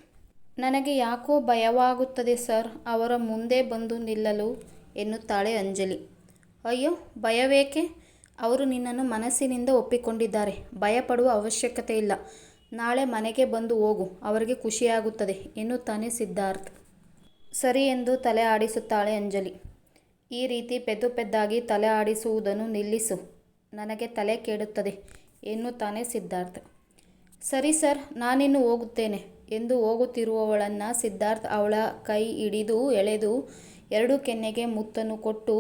ನನಗೆ ಯಾಕೋ ಭಯವಾಗುತ್ತದೆ ಸರ್ ಅವರ ಮುಂದೆ ಬಂದು ನಿಲ್ಲಲು ಎನ್ನುತ್ತಾಳೆ ಅಂಜಲಿ. ಅಯ್ಯೋ ಭಯವೇಕೆ, ಅವರು ನಿನ್ನನ್ನು ಮನಸ್ಸಿನಿಂದ ಒಪ್ಪಿಕೊಂಡಿದ್ದಾರೆ. ಭಯಪಡುವ ಅವಶ್ಯಕತೆ ಇಲ್ಲ. ನಾಳೆ ಮನೆಗೆ ಬಂದು ಹೋಗು, ಅವರಿಗೆ ಖುಷಿಯಾಗುತ್ತದೆ ಎನ್ನುತ್ತಾನೆ ಸಿದ್ಧಾರ್ಥ್ ಸರಿ ಎಂದು ತಲೆ ಆಡಿಸುತ್ತಾಳೆ ಅಂಜಲಿ. ಈ ರೀತಿ ಪೆದ್ದು ಪೆದ್ದಾಗಿ ತಲೆ ಆಡಿಸುವುದನ್ನು ನಿಲ್ಲಿಸು, ನನಗೆ ತಲೆ ಕೆಡುತ್ತದೆ ಎನ್ನುತ್ತಾನೆ ಸಿದ್ಧಾರ್ಥ್ ಸರಿ ಸರ್, ನಾನಿನ್ನು ಹೋಗುತ್ತೇನೆ ಎಂದು ಹೋಗುತ್ತಿರುವವಳನ್ನು ಸಿದ್ಧಾರ್ಥ್ ಅವಳ ಕೈ ಹಿಡಿದು ಎಳೆದು ಎರಡು ಕೆನ್ನೆಗೆ ಮುತ್ತನ್ನು ಕೊಟ್ಟು,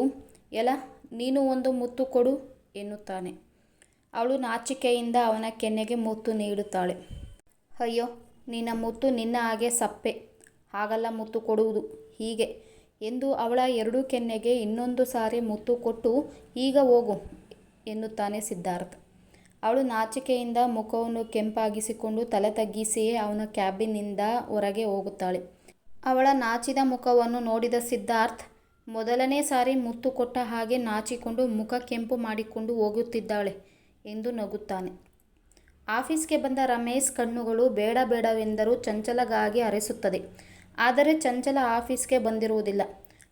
ಎಲಾ ನೀನೂ ಒಂದು ಮುತ್ತು ಕೊಡು ಎನ್ನುತ್ತಾನೆ. ಅವಳು ನಾಚಿಕೆಯಿಂದ ಅವನ ಕೆನ್ನೆಗೆ ಮುತ್ತು ನೀಡುತ್ತಾಳೆ. ಅಯ್ಯೋ ನಿನ್ನ ಮುತ್ತು ನಿನ್ನ ಹಾಗೆ ಸಪ್ಪೆ, ಹಾಗಲ್ಲ ಮುತ್ತು ಕೊಡುವುದು, ಹೀಗೆ ಎಂದು ಅವಳ ಎರಡು ಕೆನ್ನೆಗೆ ಇನ್ನೊಂದು ಸಾರಿ ಮುತ್ತು ಕೊಟ್ಟು, ಈಗ ಹೋಗು ಎನ್ನುತ್ತಾನೆ ಸಿದ್ಧಾರ್ಥ ಅವಳು ನಾಚಿಕೆಯಿಂದ ಮುಖವನ್ನು ಕೆಂಪಾಗಿಸಿಕೊಂಡು ತಲೆ ತಗ್ಗಿಸಿಯೇ ಅವನ ಕ್ಯಾಬಿನ್ನಿಂದ ಹೊರಗೆ ಹೋಗುತ್ತಾಳೆ ಅವಳ ನಾಚಿದ ಮುಖವನ್ನು ನೋಡಿದ ಸಿದ್ಧಾರ್ಥ್ ಮೊದಲನೇ ಸಾರಿ ಮುತ್ತು ಕೊಟ್ಟ ಹಾಗೆ ನಾಚಿಕೊಂಡು ಮುಖ ಕೆಂಪು ಮಾಡಿಕೊಂಡು ಹೋಗುತ್ತಿದ್ದಾಳೆ ಎಂದು ನಗುತ್ತಾನೆ. ಆಫೀಸ್ಗೆ ಬಂದ ರಮೇಶ್ ಕಣ್ಣುಗಳು ಬೇಡ ಬೇಡವೆಂದರೂ ಚಂಚಲಗಾಗಿ ಅರೆಸುತ್ತದೆ. ಆದರೆ ಚಂಚಲ ಆಫೀಸ್ಗೆ ಬಂದಿರುವುದಿಲ್ಲ.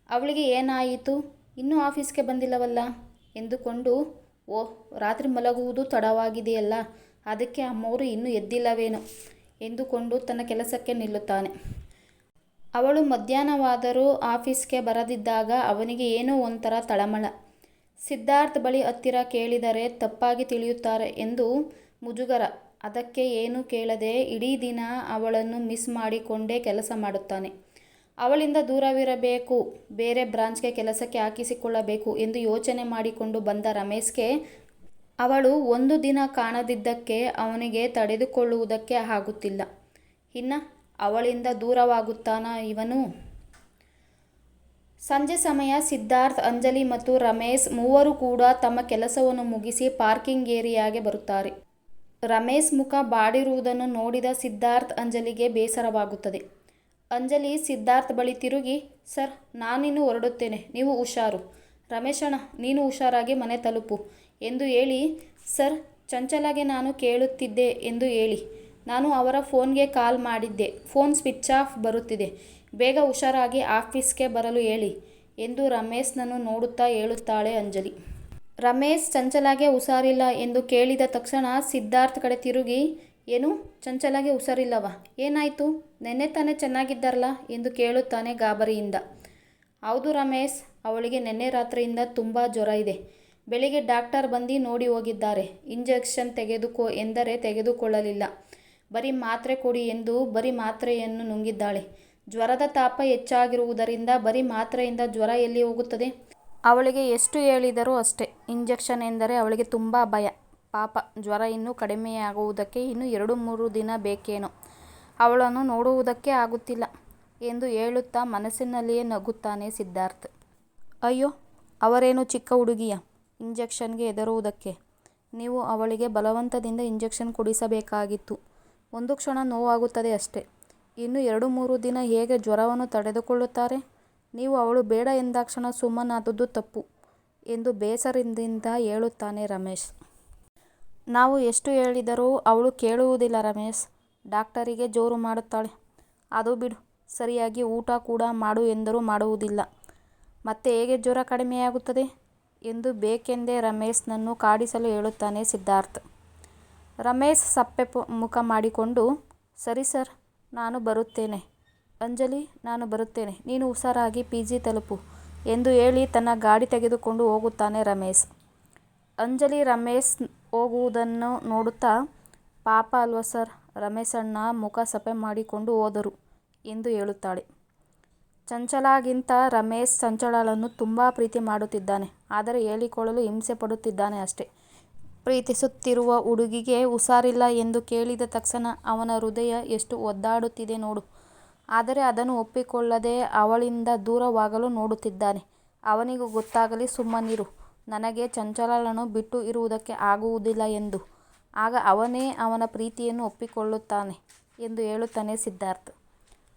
ಅವಳಿಗೆ ಏನಾಯಿತು? ಇನ್ನೂ ಆಫೀಸ್ಗೆ ಬಂದಿಲ್ಲವಲ್ಲ? ಎಂದುಕೊಂಡು ಓಹ್ ರಾತ್ರಿ ಮಲಗುವುದು ತಡವಾಗಿದೆಯಲ್ಲ, ಅದಕ್ಕೆ ಅಮ್ಮವರು ಇನ್ನೂ ಎದ್ದಿಲ್ಲವೇನೋ? ಎಂದುಕೊಂಡು ತನ್ನ ಕೆಲಸಕ್ಕೆ ನಿಲ್ಲುತ್ತಾನೆ. ಅವಳು ಮಧ್ಯಾಹ್ನವಾದರೂ ಆಫೀಸ್ಗೆ ಬರದಿದ್ದಾಗ ಅವನಿಗೆ ಏನೋ ಒಂಥರ ತಳಮಳ. ಸಿದ್ಧಾರ್ಥ್ ಬಳಿ ಹತ್ತಿರ ಕೇಳಿದರೆ ತಪ್ಪಾಗಿ ತಿಳಿಯುತ್ತಾರೆ ಎಂದು ಮುಜುಗರ. ಅದಕ್ಕೆ ಏನೂ ಕೇಳದೆ ಇಡೀ ದಿನ ಅವಳನ್ನು ಮಿಸ್ ಮಾಡಿಕೊಂಡೇ ಕೆಲಸ ಮಾಡುತ್ತಾನೆ. ಅವಳಿಂದ ದೂರವಿರಬೇಕು, ಬೇರೆ ಬ್ರಾಂಚ್ಗೆ ಕೆಲಸಕ್ಕೆ ಹಾಕಿಸಿಕೊಳ್ಳಬೇಕು ಎಂದು ಯೋಚನೆ ಮಾಡಿಕೊಂಡು ಬಂದ ರಮೇಶ್ಗೆ ಅವಳು ಒಂದು ದಿನ ಕಾಣದಿದ್ದಕ್ಕೆ ಅವನಿಗೆ ತಡೆದುಕೊಳ್ಳುವುದಕ್ಕೆ ಆಗುತ್ತಿಲ್ಲ. ಇನ್ನು ಅವಳಿಂದ ದೂರವಾಗುತ್ತಾನ ಇವನು? ಸಂಜೆ ಸಮಯ ಸಿದ್ಧಾರ್ಥ್, ಅಂಜಲಿ ಮತ್ತು ರಮೇಶ್ ಮೂವರು ಕೂಡ ತಮ್ಮ ಕೆಲಸವನ್ನು ಮುಗಿಸಿ ಪಾರ್ಕಿಂಗ್ ಏರಿಯಾಗೆ ಬರುತ್ತಾರೆ. ರಮೇಶ್ ಮುಖ ಬಾಡಿರುವುದನ್ನು ನೋಡಿದ ಸಿದ್ಧಾರ್ಥ್, ಅಂಜಲಿಗೆ ಬೇಸರವಾಗುತ್ತದೆ. ಅಂಜಲಿ, ಸಿದ್ಧಾರ್ಥ್ ಬಳಿ ತಿರುಗಿ, ಸರ್, ನಾನಿನ್ನು ಹೊರಡುತ್ತೇನೆ. ನೀವು ಹುಷಾರು. ರಮೇಶಣ್ಣ, ನೀನು ಹುಷಾರಾಗಿ ಮನೆ ತಲುಪು ಎಂದು ಹೇಳಿ, ಸರ್, ಚಂಚಲಾಗೆ ನಾನು ಕೇಳುತ್ತಿದ್ದೆ ಎಂದು ಹೇಳಿ ನಾನು ಅವರ ಫೋನ್ಗೆ ಕಾಲ್ ಮಾಡಿದ್ದೆ. ಫೋನ್ ಸ್ವಿಚ್ ಆಫ್ ಬರುತ್ತಿದೆ. ಬೇಗ ಹುಷಾರಾಗಿ ಆಫೀಸ್ಗೆ ಬರಲು ಹೇಳಿ ಎಂದು ರಮೇಶ್ನನ್ನು ನೋಡುತ್ತಾ ಹೇಳುತ್ತಾಳೆ ಅಂಜಲಿ. ರಮೇಶ್, ಚಂಚಲಾಗೆ ಹುಷಾರಿಲ್ಲ ಎಂದು ಕೇಳಿದ ತಕ್ಷಣ ಸಿದ್ಧಾರ್ಥ್ ಕಡೆ ತಿರುಗಿ, ಏನು? ಚಂಚಲಾಗೆ ಹುಷಾರಿಲ್ಲವ? ಏನಾಯಿತು? ನೆನ್ನೆ ತಾನೇ ಚೆನ್ನಾಗಿದ್ದಾರಲ್ಲ? ಎಂದು ಕೇಳುತ್ತಾನೆ ಗಾಬರಿಯಿಂದ. ಹೌದು ರಮೇಶ್, ಅವಳಿಗೆ ನೆನ್ನೆ ರಾತ್ರಿಯಿಂದ ತುಂಬ ಜ್ವರ ಇದೆ. ಬೆಳಿಗ್ಗೆ ಡಾಕ್ಟರ್ ಬಂದು ನೋಡಿ ಹೋಗಿದ್ದಾರೆ. ಇಂಜೆಕ್ಷನ್ ತೆಗೆದುಕೋ ಎಂದರೆ ತೆಗೆದುಕೊಳ್ಳಲಿಲ್ಲ. ಬರೀ ಮಾತ್ರೆ ಕೊಡಿ ಎಂದು ಬರೀ ಮಾತ್ರೆಯನ್ನು ನುಂಗಿದ್ದಾಳೆ. ಜ್ವರದ ತಾಪ ಹೆಚ್ಚಾಗಿರುವುದರಿಂದ ಬರೀ ಮಾತ್ರೆಯಿಂದ ಜ್ವರ ಎಲ್ಲಿ ಹೋಗುತ್ತದೆ? ಅವಳಿಗೆ ಎಷ್ಟು ಹೇಳಿದರೂ ಅಷ್ಟೇ. ಇಂಜೆಕ್ಷನ್ ಎಂದರೆ ಅವಳಿಗೆ ತುಂಬ ಭಯ. ಪಾಪ, ಜ್ವರ ಇನ್ನೂ ಕಡಿಮೆಯಾಗುವುದಕ್ಕೆ ಇನ್ನೂ ಎರಡು ಮೂರು ದಿನ ಬೇಕೇನೋ. ಅವಳನ್ನು ನೋಡುವುದಕ್ಕೆ ಆಗುತ್ತಿಲ್ಲ ಎಂದು ಹೇಳುತ್ತಾ ಮನಸ್ಸಿನಲ್ಲಿಯೇ ನಗುತ್ತಾನೆ ಸಿದ್ಧಾರ್ಥ್. ಅಯ್ಯೋ, ಅವರೇನು ಚಿಕ್ಕ ಹುಡುಗಿಯ? ಇಂಜೆಕ್ಷನ್ಗೆ ಹೆದರುವುದಕ್ಕೆ. ನೀವು ಅವಳಿಗೆ ಬಲವಂತದಿಂದ ಇಂಜೆಕ್ಷನ್ ಕೊಡಿಸಬೇಕಾಗಿತ್ತು. ಒಂದು ಕ್ಷಣ ನೋವಾಗುತ್ತದೆ ಅಷ್ಟೇ. ಇನ್ನು ಎರಡು ಮೂರು ದಿನ ಹೇಗೆ ಜ್ವರವನ್ನು ತಡೆದುಕೊಳ್ಳುತ್ತಾರೆ? ನೀವು ಅವಳು ಬೇಡ ಎಂದಾಕ್ಷಣ ಸುಮ್ಮನಾದದ್ದು ತಪ್ಪು ಎಂದು ಬೇಸರದಿಂದ ಹೇಳುತ್ತಾನೆ ರಮೇಶ್. ನಾವು ಎಷ್ಟು ಹೇಳಿದರೂ ಅವಳು ಕೇಳುವುದಿಲ್ಲ ರಮೇಶ್. ಡಾಕ್ಟರಿಗೆ ಜೋರು ಮಾಡುತ್ತಾಳೆ. ಅದು ಬಿಡು, ಸರಿಯಾಗಿ ಊಟ ಕೂಡ ಮಾಡು ಎಂದರೂ ಮಾಡುವುದಿಲ್ಲ. ಮತ್ತೆ ಹೇಗೆ ಜ್ವರ ಕಡಿಮೆಯಾಗುತ್ತದೆ? ಎಂದು ಬೇಕೆಂದೇ ರಮೇಶ್ನನ್ನು ಕಾಡಿಸಲು ಹೇಳುತ್ತಾನೆ ಸಿದ್ಧಾರ್ಥ್. ರಮೇಶ್ ಸಪ್ಪೆ ಮುಖ ಮಾಡಿಕೊಂಡು, ಸರಿ ಸರ್, ನಾನು ಬರುತ್ತೇನೆ. ಅಂಜಲಿ, ನಾನು ಬರುತ್ತೇನೆ. ನೀನು ಹುಷಾರಾಗಿ ಪಿ ಜಿ ತಲುಪು, ಎಂದು ಹೇಳಿ ತನ್ನ ಗಾಡಿ ತೆಗೆದುಕೊಂಡು ಹೋಗುತ್ತಾನೆ ರಮೇಶ್. ಅಂಜಲಿ, ರಮೇಶ್ ಹೋಗುವುದನ್ನು ನೋಡುತ್ತಾ, ಪಾಪ ಅಲ್ವಾ ಸರ್, ರಮೇಶಣ್ಣ ಮುಖ ಸಪೆ ಮಾಡಿಕೊಂಡು ಹೋದರು, ಎಂದು ಹೇಳುತ್ತಾಳೆ. ಚಂಚಲಾಗಿಂತ ರಮೇಶ್ ಚಂಚಲಳನ್ನು ತುಂಬ ಪ್ರೀತಿ ಮಾಡುತ್ತಿದ್ದಾನೆ. ಆದರೆ ಹೇಳಿಕೊಳ್ಳಲು ಹಿಂಸೆ ಪಡುತ್ತಿದ್ದಾನೆ ಅಷ್ಟೇ. ಪ್ರೀತಿಸುತ್ತಿರುವ ಹುಡುಗಿಗೆ ಹುಷಾರಿಲ್ಲ ಎಂದು ಕೇಳಿದ ತಕ್ಷಣ ಅವನ ಹೃದಯ ಎಷ್ಟು ಒದ್ದಾಡುತ್ತಿದೆ ನೋಡು. ಆದರೆ ಅದನ್ನು ಒಪ್ಪಿಕೊಳ್ಳದೆ ಅವಳಿಂದ ದೂರವಾಗಲು ನೋಡುತ್ತಿದ್ದಾನೆ. ಅವನಿಗೂ ಗೊತ್ತಾಗಲಿ ಸುಮ್ಮನಿರು ನನಗೆ ಚಂಚಲಳನ್ನು ಬಿಟ್ಟು ಇರುವುದಕ್ಕೆ ಆಗುವುದಿಲ್ಲ ಎಂದು. ಆಗ ಅವನೇ ಅವನ ಪ್ರೀತಿಯನ್ನು ಒಪ್ಪಿಕೊಳ್ಳುತ್ತಾನೆ ಎಂದು ಹೇಳುತ್ತಾನೆ ಸಿದ್ಧಾರ್ಥ್.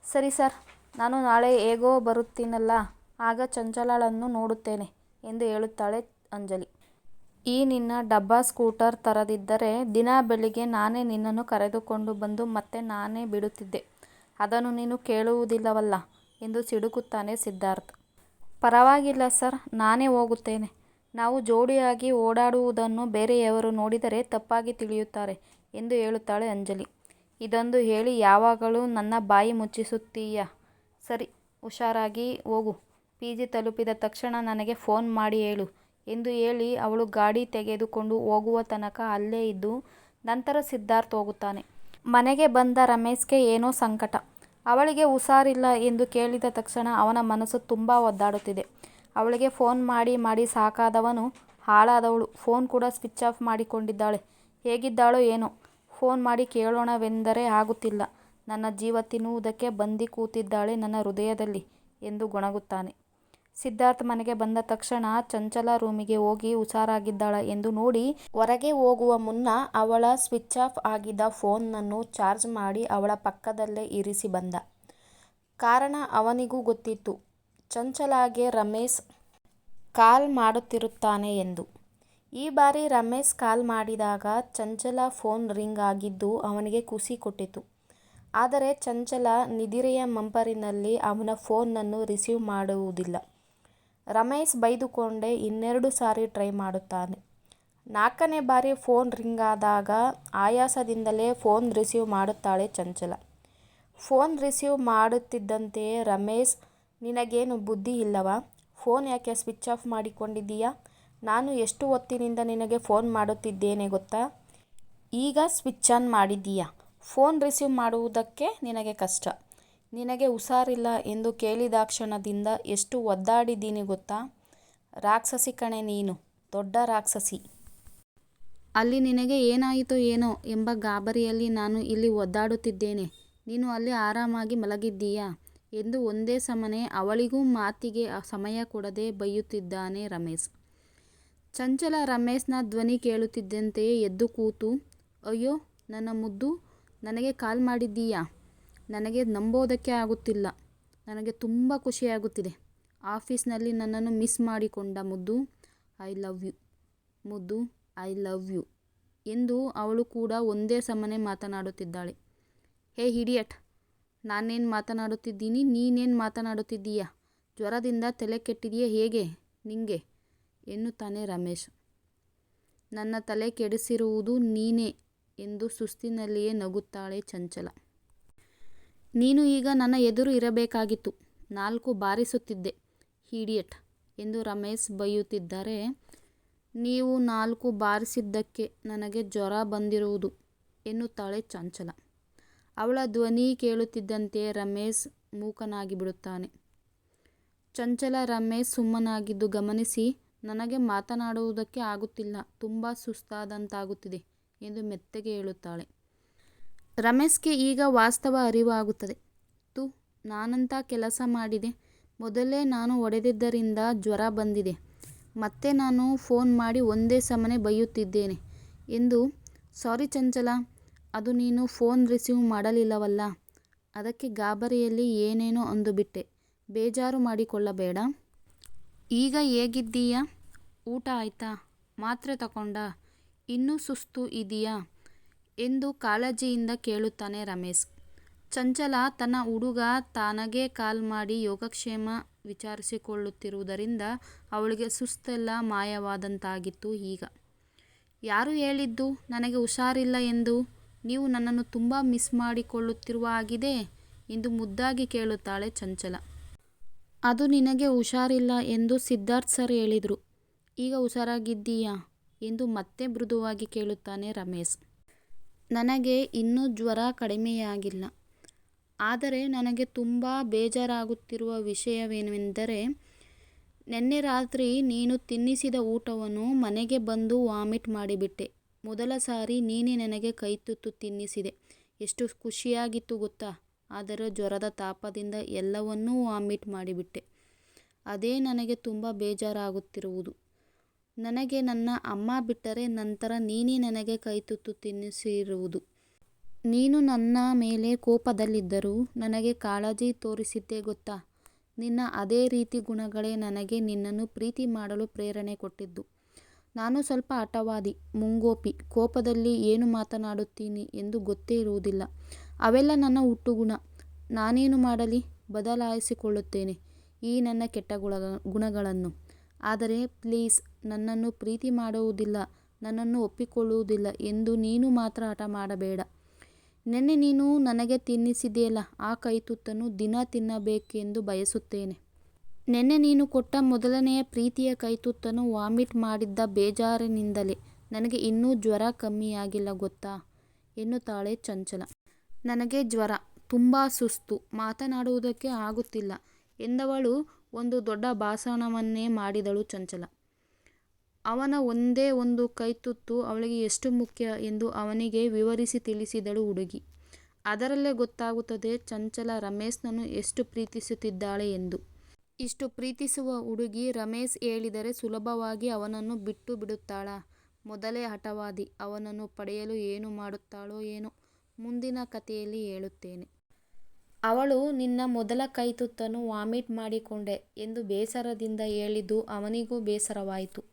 ಸರಿ ಸರ್, ನಾನು ನಾಳೆ ಹೇಗೋ ಬರುತ್ತೀನಲ್ಲ, ಆಗ ಚಂಚಲಳನ್ನು ನೋಡುತ್ತೇನೆ ಎಂದು ಹೇಳುತ್ತಾಳೆ ಅಂಜಲಿ. ಈ ನಿನ್ನ ಡಬ್ಬಾ ಸ್ಕೂಟರ್ ತರದಿದ್ದರೆ ದಿನ ಬೆಳಿಗ್ಗೆ ನಾನೇ ನಿನ್ನನ್ನು ಕರೆದುಕೊಂಡು ಬಂದು ಮತ್ತೆ ನಾನೇ ಬಿಡುತ್ತಿದ್ದೆ. ಅದನ್ನು ನೀನು ಕೇಳುವುದಿಲ್ಲವಲ್ಲ ಎಂದು ಸಿಡುಕುತ್ತಾನೆ ಸಿದ್ಧಾರ್ಥ್. ಪರವಾಗಿಲ್ಲ ಸರ್, ನಾನೇ ಹೋಗುತ್ತೇನೆ. ನಾವು ಜೋಡಿಯಾಗಿ ಓಡಾಡುವುದನ್ನು ಬೇರೆಯವರು ನೋಡಿದರೆ ತಪ್ಪಾಗಿ ತಿಳಿಯುತ್ತಾರೆ ಎಂದು ಹೇಳುತ್ತಾಳೆ ಅಂಜಲಿ. ಇದೊಂದು ಹೇಳಿ ಯಾವಾಗಲೂ ನನ್ನ ಬಾಯಿ ಮುಚ್ಚಿಸುತ್ತೀಯ? ಸರಿ, ಹುಷಾರಾಗಿ ಹೋಗು. ಪಿ. ಜಿ. ತಲುಪಿದ ತಕ್ಷಣ ನನಗೆ ಫೋನ್ ಮಾಡಿ ಹೇಳು. ಎಂದು ಹೇಳಿ ಅವಳು ಗಾಡಿ ತೆಗೆದುಕೊಂಡು ಹೋಗುವ ತನಕ ಅಲ್ಲೇ ಇದ್ದು ನಂತರ ಸಿದ್ಧಾರ್ಥ್ ಹೋಗುತ್ತಾನೆ. ಮನೆಗೆ ಬಂದ ರಮೇಶ್ಗೆ ಏನೋ ಸಂಕಟ. ಅವಳಿಗೆ ಹುಷಾರಿಲ್ಲ ಎಂದು ಕೇಳಿದ ತಕ್ಷಣ ಅವನ ಮನಸ್ಸು ತುಂಬ ಒದ್ದಾಡುತ್ತಿದೆ. ಅವಳಿಗೆ ಫೋನ್ ಮಾಡಿ ಮಾಡಿ ಸಾಕಾದವನು ಹಾಳಾದವಳು. ಫೋನ್ ಕೂಡ ಸ್ವಿಚ್ ಆಫ್ ಮಾಡಿಕೊಂಡಿದ್ದಾಳೆ. ಹೇಗಿದ್ದಾಳೋ ಏನೋ. ಫೋನ್ ಮಾಡಿ ಕೇಳೋಣವೆಂದರೆ ಆಗುತ್ತಿಲ್ಲ. ನನ್ನ ಜೀವ ತಿನ್ನುವುದಕ್ಕೆ ಬಂದಿ ಕೂತಿದ್ದಾಳೆ ನನ್ನ ಹೃದಯದಲ್ಲಿ ಎಂದು ಗೊಣಗುತ್ತಾನೆ. ಸಿದ್ಧಾರ್ಥ್ ಮನೆಗೆ ಬಂದ ತಕ್ಷಣ ಚಂಚಲ ರೂಮಿಗೆ ಹೋಗಿ ಹುಷಾರಾಗಿದ್ದಾಳ ಎಂದು ನೋಡಿ ಹೊರಗೆ ಹೋಗುವ ಮುನ್ನ ಅವಳ ಸ್ವಿಚ್ ಆಫ್ ಆಗಿದ್ದ ಫೋನನ್ನು ಚಾರ್ಜ್ ಮಾಡಿ ಅವಳ ಪಕ್ಕದಲ್ಲೇ ಇರಿಸಿ ಬಂದ. ಕಾರಣ ಅವನಿಗೂ ಗೊತ್ತಿತ್ತು ಚಂಚಲಾಗೆ ರಮೇಶ್ ಕಾಲ್ ಮಾಡುತ್ತಿರುತ್ತಾನೆ ಎಂದು. ಈ ಬಾರಿ ರಮೇಶ್ ಕಾಲ್ ಮಾಡಿದಾಗ ಚಂಚಲ ಫೋನ್ ರಿಂಗ್ ಆಗಿದ್ದು ಅವನಿಗೆ ಖುಷಿ ಕೊಟ್ಟಿತು. ಆದರೆ ಚಂಚಲ ನಿದಿರೆಯ ಮಂಪರಿನಲ್ಲಿ ಅವನ ಫೋನನ್ನು ರಿಸೀವ್ ಮಾಡುವುದಿಲ್ಲ. ರಮೇಶ್ ಬೈದುಕೊಂಡೇ ಇನ್ನೆರಡು ಸಾರಿ ಟ್ರೈ ಮಾಡುತ್ತಾನೆ. ನಾಲ್ಕನೇ ಬಾರಿ ಫೋನ್ ರಿಂಗ್ ಆದಾಗ ಆಯಾಸದಿಂದಲೇ ಫೋನ್ ರಿಸೀವ್ ಮಾಡುತ್ತಾಳೆ ಚಂಚಲ. ಫೋನ್ ರಿಸೀವ್ ಮಾಡುತ್ತಿದ್ದಂತೆಯೇ ರಮೇಶ್ ನಿನಗೇನು ಬುದ್ಧಿ ಇಲ್ಲವಾ, ಫೋನ್ ಯಾಕೆ ಸ್ವಿಚ್ ಆಫ್ ಮಾಡಿಕೊಂಡಿದ್ದೀಯಾ, ನಾನು ಎಷ್ಟು ಹೊತ್ತಿನಿಂದ ನಿನಗೆ ಫೋನ್ ಮಾಡುತ್ತಿದ್ದೇನೆ ಗೊತ್ತಾ, ಈಗ ಸ್ವಿಚ್ ಆನ್ ಮಾಡಿದ್ದೀಯಾ, ಫೋನ್ ರಿಸೀವ್ ಮಾಡುವುದಕ್ಕೆ ನಿನಗೆ ಕಷ್ಟ, ನಿನಗೆ ಹುಷಾರಿಲ್ಲ ಎಂದು ಕೇಳಿದಾಕ್ಷಣದಿಂದ ಎಷ್ಟು ಒದ್ದಾಡಿದ್ದೀನಿ ಗೊತ್ತಾ, ರಾಕ್ಷಸಿ ಕಣೆ ನೀನು, ದೊಡ್ಡ ರಾಕ್ಷಸಿ. ಅಲ್ಲಿ ನಿನಗೆ ಏನಾಯಿತು ಏನೋ ಎಂಬ ಗಾಬರಿಯಲ್ಲಿ ನಾನು ಇಲ್ಲಿ ಒದ್ದಾಡುತ್ತಿದ್ದೇನೆ, ನೀನು ಅಲ್ಲಿ ಆರಾಮಾಗಿ ಮಲಗಿದ್ದೀಯಾ ಎಂದು ಒಂದೇ ಸಮನೆ ಅವಳಿಗೂ ಮಾತಿಗೆ ಸಮಯ ಕೊಡದೆ ಬೈಯುತ್ತಿದ್ದಾನೆ ರಮೇಶ್. ಚಂಚಲ ರಮೇಶ್ನ ಧ್ವನಿ ಕೇಳುತ್ತಿದ್ದಂತೆಯೇ ಎದ್ದು ಕೂತು, ಅಯ್ಯೋ ನನ್ನ ಮುದ್ದು ನನಗೆ ಕಾಲ್ ಮಾಡಿದ್ದೀಯಾ, ನನಗೆ ನಂಬೋದಕ್ಕೆ ಆಗುತ್ತಿಲ್ಲ, ನನಗೆ ತುಂಬ ಖುಷಿಯಾಗುತ್ತಿದೆ, ಆಫೀಸ್ನಲ್ಲಿ ನನ್ನನ್ನು ಮಿಸ್ ಮಾಡಿಕೊಂಡ ಮುದ್ದು, ಐ ಲವ್ ಯು ಮುದ್ದು ಐ ಲವ್ ಯು ಎಂದು ಅವಳು ಕೂಡ ಒಂದೇ ಸಮನೆ ಮಾತನಾಡುತ್ತಿದ್ದಾಳೆ. ಹೇ ಹಿಡಿಯಟ್ ನಾನೇನು ಮಾತನಾಡುತ್ತಿದ್ದೀನಿ ನೀನೇನು ಮಾತನಾಡುತ್ತಿದ್ದೀಯಾ, ಜ್ವರದಿಂದ ತಲೆ ಕೆಟ್ಟಿದೆಯೇ ಹೇಗೆ ನಿಂಗೆ ಎನ್ನುತ್ತಾನೆ ರಮೇಶ್. ನನ್ನ ತಲೆ ಕೆಡಿಸಿರುವುದು ನೀನೇ ಎಂದು ಸುಸ್ತಿನಲ್ಲಿಯೇ ನಗುತ್ತಾಳೆ ಚಂಚಲ. ನೀನು ಈಗ ನನ್ನ ಎದುರು ಇರಬೇಕಾಗಿತ್ತು, ನಾಲ್ಕು ಬಾರಿಸುತ್ತಿದ್ದೆ ಹೀಡಿಯಟ್ ಎಂದು ರಮೇಶ್ ಬೈಯುತ್ತಿದ್ದರೆ, ನೀವು ನಾಲ್ಕು ಬಾರಿಸಿದ್ದಕ್ಕೆ ನನಗೆ ಜ್ವರ ಬಂದಿರುವುದು ಎನ್ನುತ್ತಾಳೆ ಚಂಚಲ. ಅವಳ ಧ್ವನಿ ಕೇಳುತ್ತಿದ್ದಂತೆ ರಮೇಶ್ ಮೂಕನಾಗಿ ಬಿಡುತ್ತಾನೆ ಚಂಚಲ ರಮೇಶ್ ಸುಮ್ಮನಾಗಿದ್ದು ಗಮನಿಸಿ, ನನಗೆ ಮಾತನಾಡುವುದಕ್ಕೆ ಆಗುತ್ತಿಲ್ಲ ತುಂಬ ಸುಸ್ತಾದಂತಾಗುತ್ತಿದೆ ಎಂದು ಮೆತ್ತಗೆ ಹೇಳುತ್ತಾಳೆ. ರಮೇಶ್ಗೆ ಈಗ ವಾಸ್ತವ ಅರಿವಾಗುತ್ತದೆ. ತು ನಾನಂತ ಕೆಲಸ ಮಾಡಿದೆ, ಮೊದಲೇ ನಾನು ಹೊಡೆದಿದ್ದರಿಂದ ಜ್ವರ ಬಂದಿದೆ, ಮತ್ತೆ ನಾನು ಫೋನ್ ಮಾಡಿ ಒಂದೇ ಸಮನೆ ಬೈಯುತ್ತಿದ್ದೇನೆ ಎಂದು ಸಾರಿ ಚಂಚಲ ಅದು ನೀನು ಫೋನ್ ರಿಸೀವ್ ಮಾಡಲಿಲ್ಲವಲ್ಲ, ಅದಕ್ಕೆ ಗಾಬರಿಯಲ್ಲಿ ಏನೇನೋ ಅಂದುಬಿಟ್ಟೆ, ಬೇಜಾರು ಮಾಡಿಕೊಳ್ಳಬೇಡ. ಈಗ ಹೇಗಿದ್ದೀಯಾ, ಊಟ ಆಯ್ತಾ, ಮಾತ್ರೆ ತಗೊಂಡಾ, ಇನ್ನೂ ಸುಸ್ತು ಇದೀಯಾ? ಎಂದು ಕಾಳಜಿಯಿಂದ ಕೇಳುತ್ತಾನೆ ರಮೇಶ್. ಚಂಚಲ ತನ್ನ ಹುಡುಗ ತಾನಗೆ ಕಾಲ್ ಮಾಡಿ ಯೋಗಕ್ಷೇಮ ವಿಚಾರಿಸಿಕೊಳ್ಳುತ್ತಿರುವುದರಿಂದ ಅವಳಿಗೆ ಸುಸ್ತೆಲ್ಲ ಮಾಯವಾದಂತಾಗಿತ್ತು ಈಗ. ಯಾರು ಹೇಳಿದ್ದು ನನಗೆ ಹುಷಾರಿಲ್ಲ ಎಂದು, ನೀವು ನನ್ನನ್ನು ತುಂಬಾ ಮಿಸ್ ಮಾಡಿಕೊಳ್ಳುತ್ತಿರುವ ಆಗಿದೆ ಎಂದು ಮುದ್ದಾಗಿ ಕೇಳುತ್ತಾಳೆ ಚಂಚಲ. ಅದು ನಿನಗೆ ಹುಷಾರಿಲ್ಲ ಎಂದು ಸಿದ್ಧಾರ್ಥ್ ಸರ್ ಹೇಳಿದರು ಈಗ ಹುಷಾರಾಗಿದ್ದೀಯಾ ಎಂದು ಮತ್ತೆ ಮೃದುವಾಗಿ ಕೇಳುತ್ತಾನೆ ರಮೇಶ್. ನನಗೆ ಇನ್ನೂ ಜ್ವರ ಕಡಿಮೆಯಾಗಿಲ್ಲ, ಆದರೆ ನನಗೆ ತುಂಬ ಬೇಜಾರಾಗುತ್ತಿರುವ ವಿಷಯವೇನೆಂದರೆ, ನಿನ್ನೆ ರಾತ್ರಿ ನೀನು ತಿನ್ನಿಸಿದ ಊಟವನ್ನು ಮನೆಗೆ ಬಂದು ವಾಮಿಟ್ ಮಾಡಿಬಿಟ್ಟೆ, ಮೊದಲ ಸಾರಿ ನೀನೇ ನನಗೆ ಕೈತುತ್ತು ತಿನ್ನಿಸಿದೆ, ಎಷ್ಟು ಖುಷಿಯಾಗಿತ್ತು ಗೊತ್ತಾ, ಆದರೆ ಜ್ವರದ ತಾಪದಿಂದ ಎಲ್ಲವನ್ನೂ ವಾಮಿಟ್ ಮಾಡಿಬಿಟ್ಟೆ, ಅದೇ ನನಗೆ ತುಂಬ ಬೇಜಾರಾಗುತ್ತಿರುವುದು, ನನಗೆ ನನ್ನ ಅಮ್ಮ ಬಿಟ್ಟರೆ ನಂತರ ನೀನೇ ನನಗೆ ಕೈತುತ್ತು ತಿನ್ನಿಸಿರುವುದು. ನೀನು ನನ್ನ ಮೇಲೆ ಕೋಪದಲ್ಲಿದ್ದರೂ ನನಗೆ ಕಾಳಜಿ ತೋರಿಸಿದ್ದೇ ಗೊತ್ತಾ, ನಿನ್ನ ಅದೇ ರೀತಿ ಗುಣಗಳೇ ನನಗೆ ನಿನ್ನನ್ನು ಪ್ರೀತಿ ಮಾಡಲು ಪ್ರೇರಣೆ ಕೊಟ್ಟಿದ್ದು. ನಾನು ಸ್ವಲ್ಪ ಹಠವಾದಿ, ಮುಂಗೋಪಿ, ಕೋಪದಲ್ಲಿ ಏನು ಮಾತನಾಡುತ್ತೀನಿ ಎಂದು ಗೊತ್ತೇ ಇರುವುದಿಲ್ಲ, ಅವೆಲ್ಲ ನನ್ನ ಹುಟ್ಟುಗುಣ, ನಾನೇನು ಮಾಡಲಿ, ಬದಲಾಯಿಸಿಕೊಳ್ಳುತ್ತೇನೆ ಈ ನನ್ನ ಕೆಟ್ಟ ಗುಣಗಳನ್ನು. ಆದರೆ ಪ್ಲೀಸ್ ನನ್ನನ್ನು ಪ್ರೀತಿ ಮಾಡುವುದಿಲ್ಲ, ನನ್ನನ್ನು ಒಪ್ಪಿಕೊಳ್ಳುವುದಿಲ್ಲ ಎಂದು ನೀನು ಮಾತ್ರ ಹಠ ಮಾಡಬೇಡ, ನೆನ್ನೆ ನೀನು ನನಗೆ ತಿನ್ನಿಸಿದೆಯಲ್ಲ ಆ ಕೈತುತ್ತನ್ನು ದಿನ ತಿನ್ನಬೇಕೆಂದು ಬಯಸುತ್ತೇನೆ. ನೆನ್ನೆ ನೀನು ಕೊಟ್ಟ ಮೊದಲನೆಯ ಪ್ರೀತಿಯ ಕೈತುತ್ತನ್ನು ವಾಮಿಟ್ ಮಾಡಿದ್ದ ಬೇಜಾರಿನಿಂದಲೇ ನನಗೆ ಇನ್ನೂ ಜ್ವರ ಕಮ್ಮಿಯಾಗಿಲ್ಲ ಗೊತ್ತಾ ಎನ್ನುತ್ತಾಳೆ ಚಂಚಲ. ನನಗೆ ಜ್ವರ, ತುಂಬಾ ಸುಸ್ತು, ಮಾತನಾಡುವುದಕ್ಕೆ ಆಗುತ್ತಿಲ್ಲ ಎಂದವಳು ಒಂದು ದೊಡ್ಡ ಭಾಷಣವನ್ನೇ ಮಾಡಿದಳು ಚಂಚಲ. ಅವನ ಒಂದೇ ಒಂದು ಕೈತುತ್ತು ಅವಳಿಗೆ ಎಷ್ಟು ಮುಖ್ಯ ಎಂದು ಅವನಿಗೆ ವಿವರಿಸಿ ತಿಳಿಸಿದಳು ಹುಡುಗಿ. ಅದರಲ್ಲೇ ಗೊತ್ತಾಗುತ್ತದೆ ಚಂಚಲ ರಮೇಶ್ ನನ್ನು ಎಷ್ಟು ಪ್ರೀತಿಸುತ್ತಿದ್ದಾಳೆ ಎಂದು. ಇಷ್ಟು ಪ್ರೀತಿಸುವ ಹುಡುಗಿ ರಮೇಶ್ ಹೇಳಿದರೆ ಸುಲಭವಾಗಿ ಅವನನ್ನು ಬಿಟ್ಟು ಬಿಡುತ್ತಾಳ ಮೊದಲೇ ಹಠವಾದಿ. ಅವನನ್ನು ಪಡೆಯಲು ಏನು ಮಾಡುತ್ತಾಳೋ ಏನೋ? ಮುಂದಿನ ಕಥೆಯಲ್ಲಿ ಹೇಳುತ್ತೇನೆ. ಅವಳು ನಿನ್ನ ಮೊದಲ ಕೈತುತ್ತನ್ನು ವಾಮಿಟ್ ಮಾಡಿಕೊಂಡೆ ಎಂದು ಬೇಸರದಿಂದ ಹೇಳಿದ್ದು ಅವನಿಗೂ ಬೇಸರವಾಯಿತು.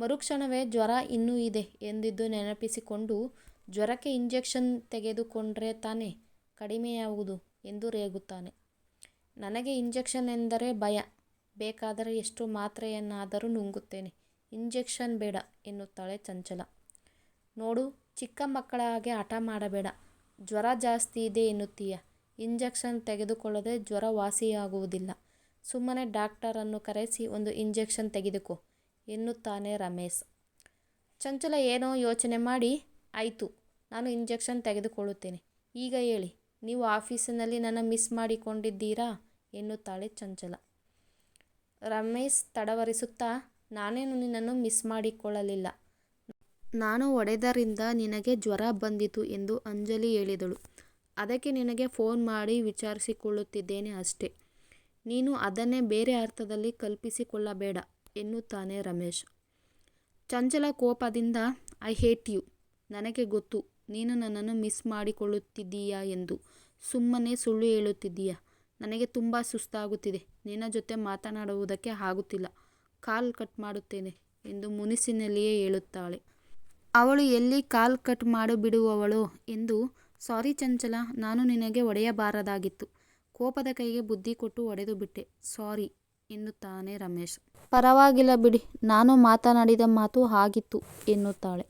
ಮರುಕ್ಷಣವೇ ಜ್ವರ ಇನ್ನೂ ಇದೆ ಎಂದಿದ್ದು ನೆನಪಿಸಿಕೊಂಡು, ಜ್ವರಕ್ಕೆ ಇಂಜೆಕ್ಷನ್ ತೆಗೆದುಕೊಂಡ್ರೆ ತಾನೇ ಕಡಿಮೆಯಾಗುವುದು ಎಂದು ರೇಗುತ್ತಾನೆ. ನನಗೆ ಇಂಜೆಕ್ಷನ್ ಎಂದರೆ ಭಯ. ಬೇಕಾದರೆ ಎಷ್ಟು ಮಾತ್ರೆಯನ್ನಾದರೂ ನುಂಗುತ್ತೇನೆ. ಇಂಜೆಕ್ಷನ್ ಬೇಡ ಎನ್ನುತ್ತಾಳೆ ಚಂಚಲ. ನೋಡು ಚಿಕ್ಕ ಮಕ್ಕಳ ಹಾಗೆ ಹಠ ಮಾಡಬೇಡ. ಜ್ವರ ಜಾಸ್ತಿ ಇದೆ ಎನ್ನುತ್ತೀಯ. ಇಂಜೆಕ್ಷನ್ ತೆಗೆದುಕೊಳ್ಳದೆ ಜ್ವರ ವಾಸಿಯಾಗುವುದಿಲ್ಲ. ಸುಮ್ಮನೆ ಡಾಕ್ಟರನ್ನು ಕರೆಸಿ ಒಂದು ಇಂಜೆಕ್ಷನ್ ತೆಗೆದುಕೋ ಎನ್ನುತ್ತಾನೆ ರಮೇಶ್. ಚಂಚಲ ಏನೋ ಯೋಚನೆ ಮಾಡಿ, ಆಯಿತು ನಾನು ಇಂಜೆಕ್ಷನ್ ತೆಗೆದುಕೊಳ್ಳುತ್ತೇನೆ. ಈಗ ಹೇಳಿ, ನೀವು ಆಫೀಸಿನಲ್ಲಿ ನನ್ನ ಮಿಸ್ ಮಾಡಿಕೊಂಡಿದ್ದೀರಾ ಎನ್ನುತ್ತಾಳೆ ಚಂಚಲ. ರಮೇಶ್ ತಡವರಿಸುತ್ತಾ, ನಾನೇನು ನಿನ್ನನ್ನು ಮಿಸ್ ಮಾಡಿಕೊಳ್ಳಲಿಲ್ಲ. ನಾನು ಒಡೆದರಿಂದ ನಿನಗೆ ಜ್ವರ ಬಂದಿತು ಎಂದು ಅಂಜಲಿ ಹೇಳಿದಳು. ಅದಕ್ಕೆ ನಿನಗೆ ಫೋನ್ ಮಾಡಿ ವಿಚಾರಿಸಿಕೊಳ್ಳುತ್ತಿದ್ದೇನೆ ಅಷ್ಟೆ. ನೀನು ಅದನ್ನೇ ಬೇರೆ ಅರ್ಥದಲ್ಲಿ ಕಲ್ಪಿಸಿಕೊಳ್ಳಬೇಡ ಎನ್ನುತ್ತಾನೆ ರಮೇಶ್. ಚಂಚಲ ಕೋಪದಿಂದ, ಐ ಹೇಟ್ ಯು. ನನಗೆ ಗೊತ್ತು ನೀನು ನನ್ನನ್ನು ಮಿಸ್ ಮಾಡಿಕೊಳ್ಳುತ್ತಿದ್ದೀಯ ಎಂದು. ಸುಮ್ಮನೆ ಸುಳ್ಳು ಹೇಳುತ್ತಿದ್ದೀಯ. ನನಗೆ ತುಂಬಾ ಸುಸ್ತಾಗುತ್ತಿದೆ. ನಿನ್ನ ಜೊತೆ ಮಾತನಾಡುವುದಕ್ಕೆ ಆಗುತ್ತಿಲ್ಲ. ಕಾಲ್ ಕಟ್ ಮಾಡುತ್ತೇನೆ ಎಂದು ಮುನಿಸಿನಲ್ಲಿಯೇ ಹೇಳುತ್ತಾಳೆ. ಅವಳು ಎಲ್ಲಿ ಕಾಲ್ ಕಟ್ ಮಾಡಿಬಿಡುವವಳೋ ಎಂದು, ಸಾರಿ ಚಂಚಲ ನಾನು ನಿನಗೆ ಒಡೆಯಬಾರದಾಗಿತ್ತು ಕೋಪದ ಕೈಗೆ ಬುದ್ಧಿ ಕೊಟ್ಟು ಹೊಡೆದುಬಿಟ್ಟೆ. ಸಾರಿ ಎನ್ನುತ್ತಾನೆ ರಮೇಶ್. ಪರವಾಗಿಲ್ಲ ಬಿಡಿ. ನಾನು ಮಾತನಾಡಿದ ಮಾತು ಹಾಗಿತ್ತು ಎನ್ನುತ್ತಾಳೆ.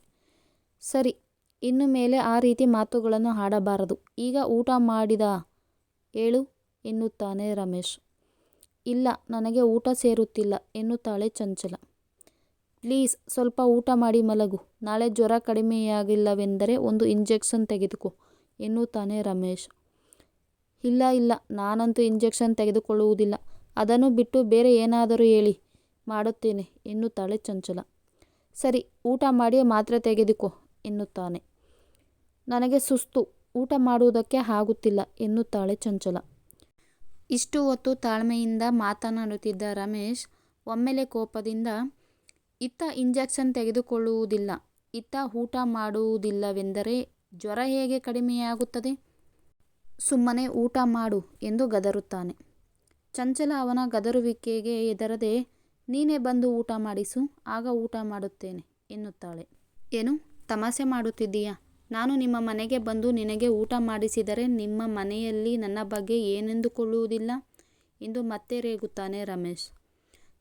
ಸರಿ, ಇನ್ನು ಮೇಲೆ ಆ ರೀತಿ ಮಾತುಗಳನ್ನು ಆಡಬಾರದು. ಈಗ ಊಟ ಮಾಡಿದ ಹೇಳು ಎನ್ನುತ್ತಾನೆ ರಮೇಶ್. ಇಲ್ಲ ನನಗೆ ಊಟ ಸೇರುತ್ತಿಲ್ಲ ಎನ್ನುತ್ತಾಳೆ ಚಂಚಲ. ಪ್ಲೀಸ್ ಸ್ವಲ್ಪ ಊಟ ಮಾಡಿ ಮಲಗು. ನಾಳೆ ಜ್ವರ ಕಡಿಮೆಯಾಗಿಲ್ಲವೆಂದರೆ ಒಂದು ಇಂಜೆಕ್ಷನ್ ತೆಗೆದುಕೋ ಎನ್ನುತ್ತಾನೆ ರಮೇಶ್. ಇಲ್ಲ ಇಲ್ಲ ನಾನಂತೂ ಇಂಜೆಕ್ಷನ್ ತೆಗೆದುಕೊಳ್ಳುವುದಿಲ್ಲ. ಅದನ್ನು ಬಿಟ್ಟು ಬೇರೆ ಏನಾದರೂ ಹೇಳಿ ಮಾಡುತ್ತೇನೆ ಎನ್ನುತ್ತಾಳೆ ಚಂಚಲ. ಸರಿ ಊಟ ಮಾಡಿ ಮಾತ್ರೆ ತೆಗೆದುಕೋ ಎನ್ನುತ್ತಾನೆ. ನನಗೆ ಸುಸ್ತು. ಊಟ ಮಾಡುವುದಕ್ಕೆ ಆಗುತ್ತಿಲ್ಲ ಎನ್ನುತ್ತಾಳೆ ಚಂಚಲ. ಇಷ್ಟು ಹೊತ್ತು ತಾಳ್ಮೆಯಿಂದ ಮಾತನಾಡುತ್ತಿದ್ದ ರಮೇಶ್ ಒಮ್ಮೆಲೆ ಕೋಪದಿಂದ, ಇತ್ತ ಇಂಜೆಕ್ಷನ್ ತೆಗೆದುಕೊಳ್ಳುವುದಿಲ್ಲ, ಇತ್ತ ಊಟ ಮಾಡುವುದಿಲ್ಲವೆಂದರೆ ಜ್ವರ ಹೇಗೆ ಕಡಿಮೆಯಾಗುತ್ತದೆ? ಸುಮ್ಮನೆ ಊಟ ಮಾಡು ಎಂದು ಗದರುತ್ತಾನೆ. ಚಂಚಲ ಅವನ ಗದರುವಿಕೆಗೆ ಹೆದರದೆ, ನೀನೇ ಬಂದು ಊಟ ಮಾಡಿಸು, ಆಗ ಊಟ ಮಾಡುತ್ತೇನೆ ಎನ್ನುತ್ತಾಳೆ. ಏನು ತಮಾಷೆ ಮಾಡುತ್ತಿದ್ದೀಯಾ? ನಾನು ನಿಮ್ಮ ಮನೆಗೆ ಬಂದು ನಿನಗೆ ಊಟ ಮಾಡಿಸಿದರೆ ನಿಮ್ಮ ಮನೆಯಲ್ಲಿ ನನ್ನ ಬಗ್ಗೆ ಏನೆಂದುಕೊಳ್ಳುವುದಿಲ್ಲ ಎಂದು ಮತ್ತೆ ರೇಗುತ್ತಾನೆ ರಮೇಶ್.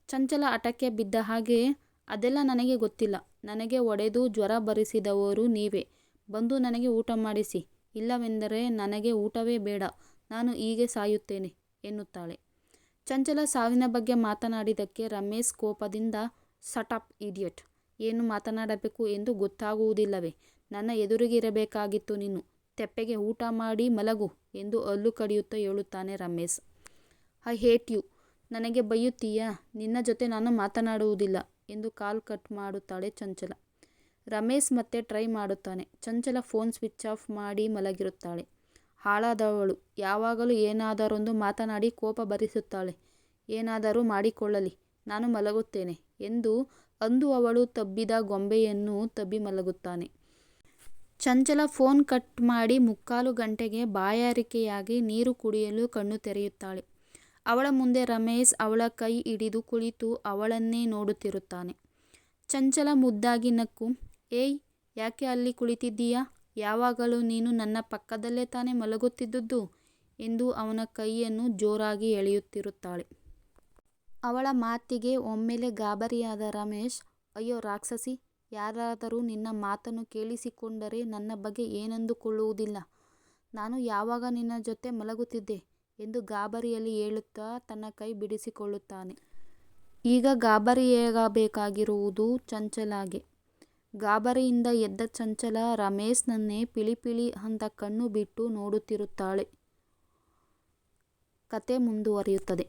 ಚಂಚಲ ಹಠಕ್ಕೆ ಬಿದ್ದ ಹಾಗೆ, ಅದೆಲ್ಲ ನನಗೆ ಗೊತ್ತಿಲ್ಲ. ನನಗೆ ಒಡೆದು ಜ್ವರ ಬರಿಸಿದವರು ನೀವೇ. ಬಂದು ನನಗೆ ಊಟ ಮಾಡಿಸಿ. ಇಲ್ಲವೆಂದರೆ ನನಗೆ ಊಟವೇ ಬೇಡ. ನಾನು ಹೀಗೆ ಸಾಯುತ್ತೇನೆ ಎನ್ನುತ್ತಾಳೆ. ಚಂಚಲ ಸಾವಿನ ಬಗ್ಗೆ ಮಾತನಾಡಿದಕ್ಕೆ ರಮೇಶ್ ಕೋಪದಿಂದ, ಸಟಪ್ ಇಡಿಯಟ್. ಏನು ಮಾತನಾಡಬೇಕು ಎಂದು ಗೊತ್ತಾಗುವುದಿಲ್ಲವೇ? ನನ್ನ ಎದುರಿಗೆ ಇರಬೇಕಾಗಿತ್ತು ನೀನು. ತೆಪ್ಪೆಗೆ ಊಟ ಮಾಡಿ ಮಲಗು ಎಂದು ಹಲ್ಲು ಕಡಿಯುತ್ತಾ ಹೇಳುತ್ತಾನೆ ರಮೇಶ್. I hate you. ನನಗೆ ಬೈಯುತ್ತೀಯಾ? ನಿನ್ನ ಜೊತೆ ನಾನು ಮಾತನಾಡುವುದಿಲ್ಲ ಎಂದು ಕಾಲ್ ಕಟ್ ಮಾಡುತ್ತಾಳೆ ಚಂಚಲ. ರಮೇಶ್ ಮತ್ತೆ ಟ್ರೈ ಮಾಡುತ್ತಾನೆ. ಚಂಚಲ ಫೋನ್ ಸ್ವಿಚ್ ಆಫ್ ಮಾಡಿ ಮಲಗಿರುತ್ತಾಳೆ. ಹಾಳಾದವಳು. ಯಾವಾಗಲೂ ಏನಾದರೊಂದು ಮಾತನಾಡಿ ಕೋಪ ಬರಿಸುತ್ತಾಳೆ. ಏನಾದರೂ ಮಾಡಿಕೊಳ್ಳಲಿ, ನಾನು ಮಲಗುತ್ತೇನೆ ಎಂದು ಅಂದು ಅವಳು ತಬ್ಬಿದ ಗೊಂಬೆಯನ್ನು ತಬ್ಬಿ ಮಲಗುತ್ತಾನೆ. ಚಂಚಲ ಫೋನ್ ಕಟ್ ಮಾಡಿ ಮುಕ್ಕಾಲು ಗಂಟೆಗೆ ಬಾಯಾರಿಕೆಯಾಗಿ ನೀರು ಕುಡಿಯಲು ಕಣ್ಣು ತೆರೆಯುತ್ತಾಳೆ. ಅವಳ ಮುಂದೆ ರಮೇಶ್ ಅವಳ ಕೈ ಹಿಡಿದು ಕುಳಿತು ಅವಳನ್ನೇ ನೋಡುತ್ತಿರುತ್ತಾನೆ. ಚಂಚಲ ಮುದ್ದಾಗಿ ನಕ್ಕು, ಏಯ್ ಯಾಕೆ ಅಲ್ಲಿ ಕುಳಿತಿದ್ದೀಯಾ ಯಾವಾಗಲೂ ನೀನು ನನ್ನ ಪಕ್ಕದಲ್ಲೇ ತಾನೇ ಮಲಗುತ್ತಿದ್ದುದು ಎಂದು ಅವನ ಕೈಯನ್ನು ಜೋರಾಗಿ ಎಳೆಯುತ್ತಿರುತ್ತಾಳೆ. ಅವಳ ಮಾತಿಗೆ ಒಮ್ಮೆಲೆ ಗಾಬರಿಯಾದ ರಮೇಶ್, ಅಯ್ಯೋ ರಾಕ್ಷಸಿ, ಯಾರಾದರೂ ನಿನ್ನ ಮಾತನ್ನು ಕೇಳಿಸಿಕೊಂಡರೆ ನನ್ನ ಬಗ್ಗೆ ಏನಂದುಕೊಳ್ಳುವುದಿಲ್ಲ ನಾನು ಯಾವಾಗ ನಿನ್ನ ಜೊತೆ ಮಲಗುತ್ತಿದ್ದೆ ಎಂದು ಗಾಬರಿಯಲ್ಲಿ ಹೇಳುತ್ತಾ ತನ್ನ ಕೈ ಬಿಡಿಸಿಕೊಳ್ಳುತ್ತಾನೆ. ಈಗ ಗಾಬರಿಯಾಗಬೇಕಾಗಿರುವುದು ಚಂಚಲಗೆ. ಗಾಬರಿಯಿಂದ ಎದ್ದ ಚಂಚಲ ರಮೇಶ್ ನನ್ನೇ ಪಿಳಿ ಪಿಳಿ ಅಂತ ಕಣ್ಣು ಬಿಟ್ಟು ನೋಡುತ್ತಿರುತ್ತಾಳೆ. ಕಥೆ ಮುಂದುವರಿಯುತ್ತದೆ.